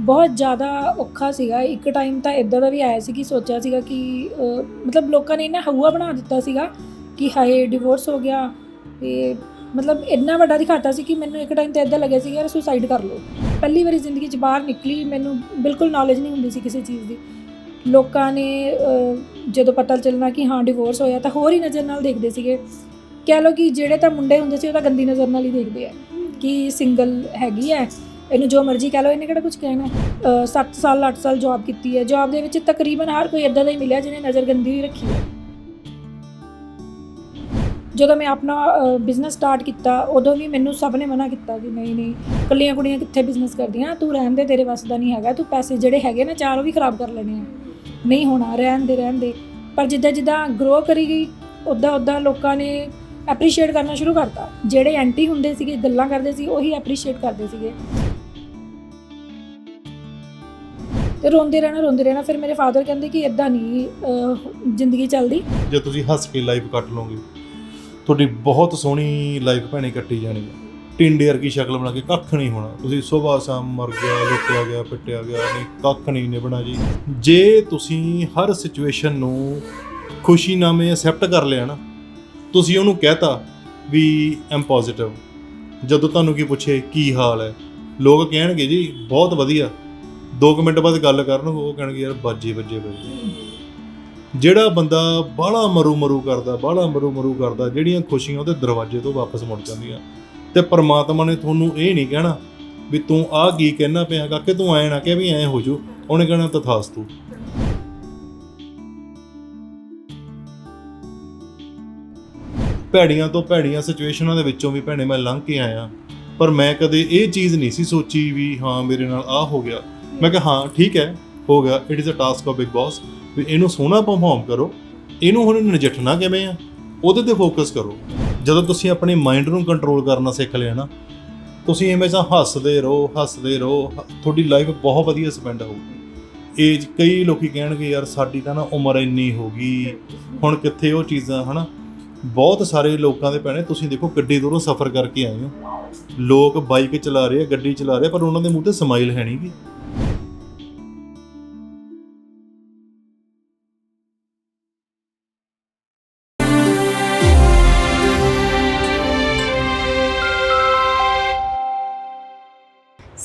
ਬਹੁਤ ਜ਼ਿਆਦਾ ਔਖਾ ਸੀਗਾ। ਇੱਕ ਟਾਈਮ ਤਾਂ ਇਦਾਂ ਦਾ ਵੀ ਆਇਆ ਸੀ ਕਿ ਸੋਚਿਆ ਸੀਗਾ ਕਿ ਮਤਲਬ ਲੋਕਾਂ ਨੇ ਇੰਨਾ ਹਊਆ ਬਣਾ ਦਿੱਤਾ ਸੀਗਾ ਕਿ ਹਾਏ ਡਿਵੋਰਸ ਹੋ ਗਿਆ ਤੇ ਮਤਲਬ ਇੰਨਾ ਵੱਡਾ ਦਿਖਾਤਾ ਸੀ ਕਿ ਮੈਨੂੰ ਇੱਕ ਟਾਈਮ ਤੇ ਇਦਾਂ ਲੱਗਿਆ ਸੀ ਯਾਰ ਸੁਸਾਈਡ ਕਰ ਲਓ। ਪਹਿਲੀ ਵਾਰੀ ਜ਼ਿੰਦਗੀ 'ਚ ਬਾਹਰ ਨਿਕਲੀ, ਮੈਨੂੰ ਬਿਲਕੁਲ ਨੌਲੇਜ ਨਹੀਂ ਹੁੰਦੀ ਸੀ ਕਿਸੇ ਚੀਜ਼ ਦੀ। ਲੋਕਾਂ ਨੇ ਜਦੋਂ ਪਤਾ ਚੱਲਣਾ ਕਿ ਹਾਂ ਡਿਵੋਰਸ ਹੋਇਆ ਤਾਂ ਹੋਰ ਹੀ ਨਜ਼ਰ ਨਾਲ ਦੇਖਦੇ ਸੀਗੇ। ਕਹਿ ਲਓ ਕਿ ਜਿਹੜੇ ਤਾਂ ਮੁੰਡੇ ਹੁੰਦੇ ਸੀ ਉਹ ਤਾਂ ਗੰਦੀ ਨਜ਼ਰ ਨਾਲ ਹੀ ਦੇਖਦੇ ਆ ਕਿ ਸਿੰਗਲ ਹੈਗੀ ਹੈ ਇਹਨੂੰ ਜੋ ਮਰਜ਼ੀ ਕਹਿ ਲਓ, ਇਹਨੇ ਕਿਹੜਾ ਕੁਝ ਕਹਿਣਾ 7 ਸਾਲ 8 ਸਾਲ ਜੌਬ ਕੀਤੀ ਹੈ। ਜੌਬ ਦੇ ਵਿੱਚ ਤਕਰੀਬਨ ਹਰ ਕੋਈ ਇਦਾਂ ਦਾ ਹੀ ਮਿਲਿਆ ਜਿਹਨੇ ਨਜ਼ਰ ਗੰਦੀ ਹੀ ਰੱਖੀ ਹੈ। ਜਦੋਂ ਮੈਂ ਆਪਣਾ ਬਿਜ਼ਨਸ ਸਟਾਰਟ ਕੀਤਾ, ਉਦੋਂ ਵੀ ਮੈਨੂੰ ਸਭ ਨੇ ਮਨਾ ਕੀਤਾ ਕਿ ਨਹੀਂ ਨਹੀਂ, ਇਕੱਲੀਆਂ ਕੁੜੀਆਂ ਕਿੱਥੇ ਬਿਜ਼ਨਸ ਕਰਦੀਆਂ? ਤੂੰ ਰਹਿਣ ਦੇ, ਤੇਰੇ ਵੱਸ ਦਾ ਨਹੀਂ ਹੈਗਾ। ਤੂੰ ਪੈਸੇ ਜਿਹੜੇ ਹੈਗੇ ਨਾ, ਚਾਰ ਉਹ ਵੀ ਖਰਾਬ ਕਰ ਲੈਣੇ ਆ। ਨਹੀਂ ਹੋਣਾ, ਰਹਿਣ ਦੇ ਰਹਿਣ ਦੇ। ਪਰ ਜਿੱਦਾਂ ਜਿੱਦਾਂ ਗਰੋ ਕਰੀ ਗਈ ਉਦਾਂ ਉਦਾਂ ਲੋਕਾਂ ਨੇ ਐਪਰੀਸ਼ੀਏਟ ਕਰਨਾ ਸ਼ੁਰੂ ਕਰਤਾ। ਜਿਹੜੇ ਐਂਟੀ ਹੁੰਦੇ ਸੀਗੇ, ਗੱਲਾਂ ਕਰਦੇ ਸੀ, ਉਹੀ ਐਪਰੀਸ਼ੀਏਟ ਕਰਦੇ ਸੀਗੇ। ਤੇ ਰੋਂਦੇ ਰਹਿਣਾ ਰੋਂਦੇ ਰਹਿਣਾ। ਫਿਰ ਮੇਰੇ ਫਾਦਰ ਕਹਿੰਦੇ ਕਿ ਇਦਾਂ ਨਹੀਂ ਜ਼ਿੰਦਗੀ ਚੱਲਦੀ। ਜੇ ਤੁਸੀਂ ਹੱਸ ਕੇ ਲਾਈਫ ਕੱਟ ਲਓਗੇ, ਤੁਹਾਡੀ ਬਹੁਤ ਸੋਹਣੀ ਲਾਈਫ ਭੈਣੇ ਕੱਟੀ ਜਾਣੀ ਹੈ। ਟਿੰਡੇ ਵਰਗੀ ਸ਼ਕਲ ਬਣਾ ਕੇ ਕੱਖ ਨਹੀਂ ਹੋਣਾ। ਤੁਸੀਂ ਸਵੇਰ ਸ਼ਾਮ ਮਰ ਗਿਆ, ਲੁੱਟਿਆ ਗਿਆ, ਪਿੱਟਿਆ ਗਿਆ, ਨਹੀਂ, ਕੱਖ ਨਹੀਂ ਨਿਭਣਾ ਜੀ। ਜੇ ਤੁਸੀਂ ਹਰ ਸਿਚੁਏਸ਼ਨ ਨੂੰ ਖੁਸ਼ੀ ਨਾਮੇ ਐਕਸੈਪਟ ਕਰ ਲਿਆ ਨਾ, ਤੁਸੀਂ ਉਹਨੂੰ ਕਹਿਤਾ ਵੀ ਐਮ ਪੋਜ਼ਿਟਿਵ ਜਦੋਂ ਤੁਹਾਨੂੰ ਕੀ ਪੁੱਛੇ, ਕੀ ਹਾਲ ਹੈ? ਲੋਕ ਕਹਿਣਗੇ ਜੀ, ਬਹੁਤ ਵਧੀਆ। 2 ਮਿੰਟ ਬਾਅਦ ਗੱਲ ਕਰਨ, ਉਹ ਕਹਿਣਗੇ, ਯਾਰ ਬਾਜੇ, ਵੱਜੇ ਵੱਜੇ। ਜਿਹੜਾ ਬੰਦਾ ਬਾਹਲਾ ਮਰੂ ਮਰੂ ਕਰਦਾ, ਬਾਹਲਾ ਮਰੂ ਮਰੂ ਕਰਦਾ, ਜਿਹੜੀਆਂ ਖੁਸ਼ੀਆਂ ਉਹਦੇ ਦਰਵਾਜ਼ੇ ਤੋਂ ਵਾਪਸ ਮੁੜ ਜਾਂਦੀਆਂ। ਤੇ ਪਰਮਾਤਮਾ ਨੇ ਤੁਹਾਨੂੰ ਇਹ ਨਹੀਂ ਕਹਿਣਾ ਵੀ ਤੂੰ ਆਹ ਕੀ ਕਹਿਣਾ ਪਿਆ, ਕਾਕੇ ਤੂੰ ਐ ਨਾ ਕਿ ਵੀ ਐ ਹੋ ਜੂ। ਉਹਨੇ ਕਹਿਣਾ, ਤਥਾਸਤੂ। ਭੈੜੀਆਂ ਤੋਂ ਭੈੜੀਆਂ ਸਿਚੁਏਸ਼ਨਾਂ ਦੇ ਵਿੱਚੋਂ ਵੀ ਭੈਣੇ ਮੈਂ ਲੰਘ ਕੇ ਆਇਆ। ਪਰ ਮੈਂ ਕਦੇ ਇਹ ਚੀਜ਼ ਨਹੀਂ ਸੀ ਸੋਚੀ ਵੀ ਹਾਂ, ਮੇਰੇ ਨਾਲ ਆਹ ਹੋ ਗਿਆ। ਮੈਂ ਕਿਹਾ, ਹਾਂ, ਠੀਕ ਹੈ, ਹੋ ਗਿਆ it is a task of Bigg Boss ਵੀ ਇਹਨੂੰ ਸੋਹਣਾ ਪਰਫਾਰਮ ਕਰੋ। ਇਹਨੂੰ ਹੁਣ ਨਜਿੱਠਣਾ ਕਿਵੇਂ ਆ? ਉਹਦੇ ਤੇ ਫੋਕਸ ਕਰੋ। ਜਦੋਂ ਤੁਸੀਂ ਆਪਣੇ ਮਾਈਂਡ ਨੂੰ ਕੰਟਰੋਲ ਕਰਨਾ ਸਿੱਖ ਲਿਆ ਨਾ, ਤੁਸੀਂ ਹਮੇਸ਼ਾ ਹੱਸਦੇ ਰਹੋ ਹੱਸਦੇ ਰਹੋ। ਤੁਹਾਡੀ ਲਾਈਫ ਬਹੁਤ ਵਧੀਆ ਸਪੈਂਡ ਹੋਊਗੀ। ਏਜ ਕਈ ਲੋਕੀ ਕਹਿਣਗੇ, ਯਾਰ, ਸਾਡੀ ਤਾਂ ਨਾ ਉਮਰ ਇੰਨੀ ਹੋ ਗਈ। ਹੁਣ ਕਿੱਥੇ ਉਹ ਚੀਜ਼ਾਂ, ਹਨਾ? ਬਹੁਤ ਸਾਰੇ ਲੋਕਾਂ ਦੇ ਭੈਣੇ, ਤੁਸੀਂ ਦੇਖੋ, ਗੱਡੀ ਦੂਰੋਂ ਸਫ਼ਰ ਕਰਕੇ ਆਏ ਹੋ। ਲੋਕ ਬਾਈਕ ਚਲਾ ਰਹੇ ਆ, ਗੱਡੀ ਚਲਾ ਰਹੇ ਪਰ ਉਹਨਾਂ ਦੇ ਮੂੰਹ ਤੇ ਸਮਾਈਲ ਹੈ ਨਹੀਂਗੀ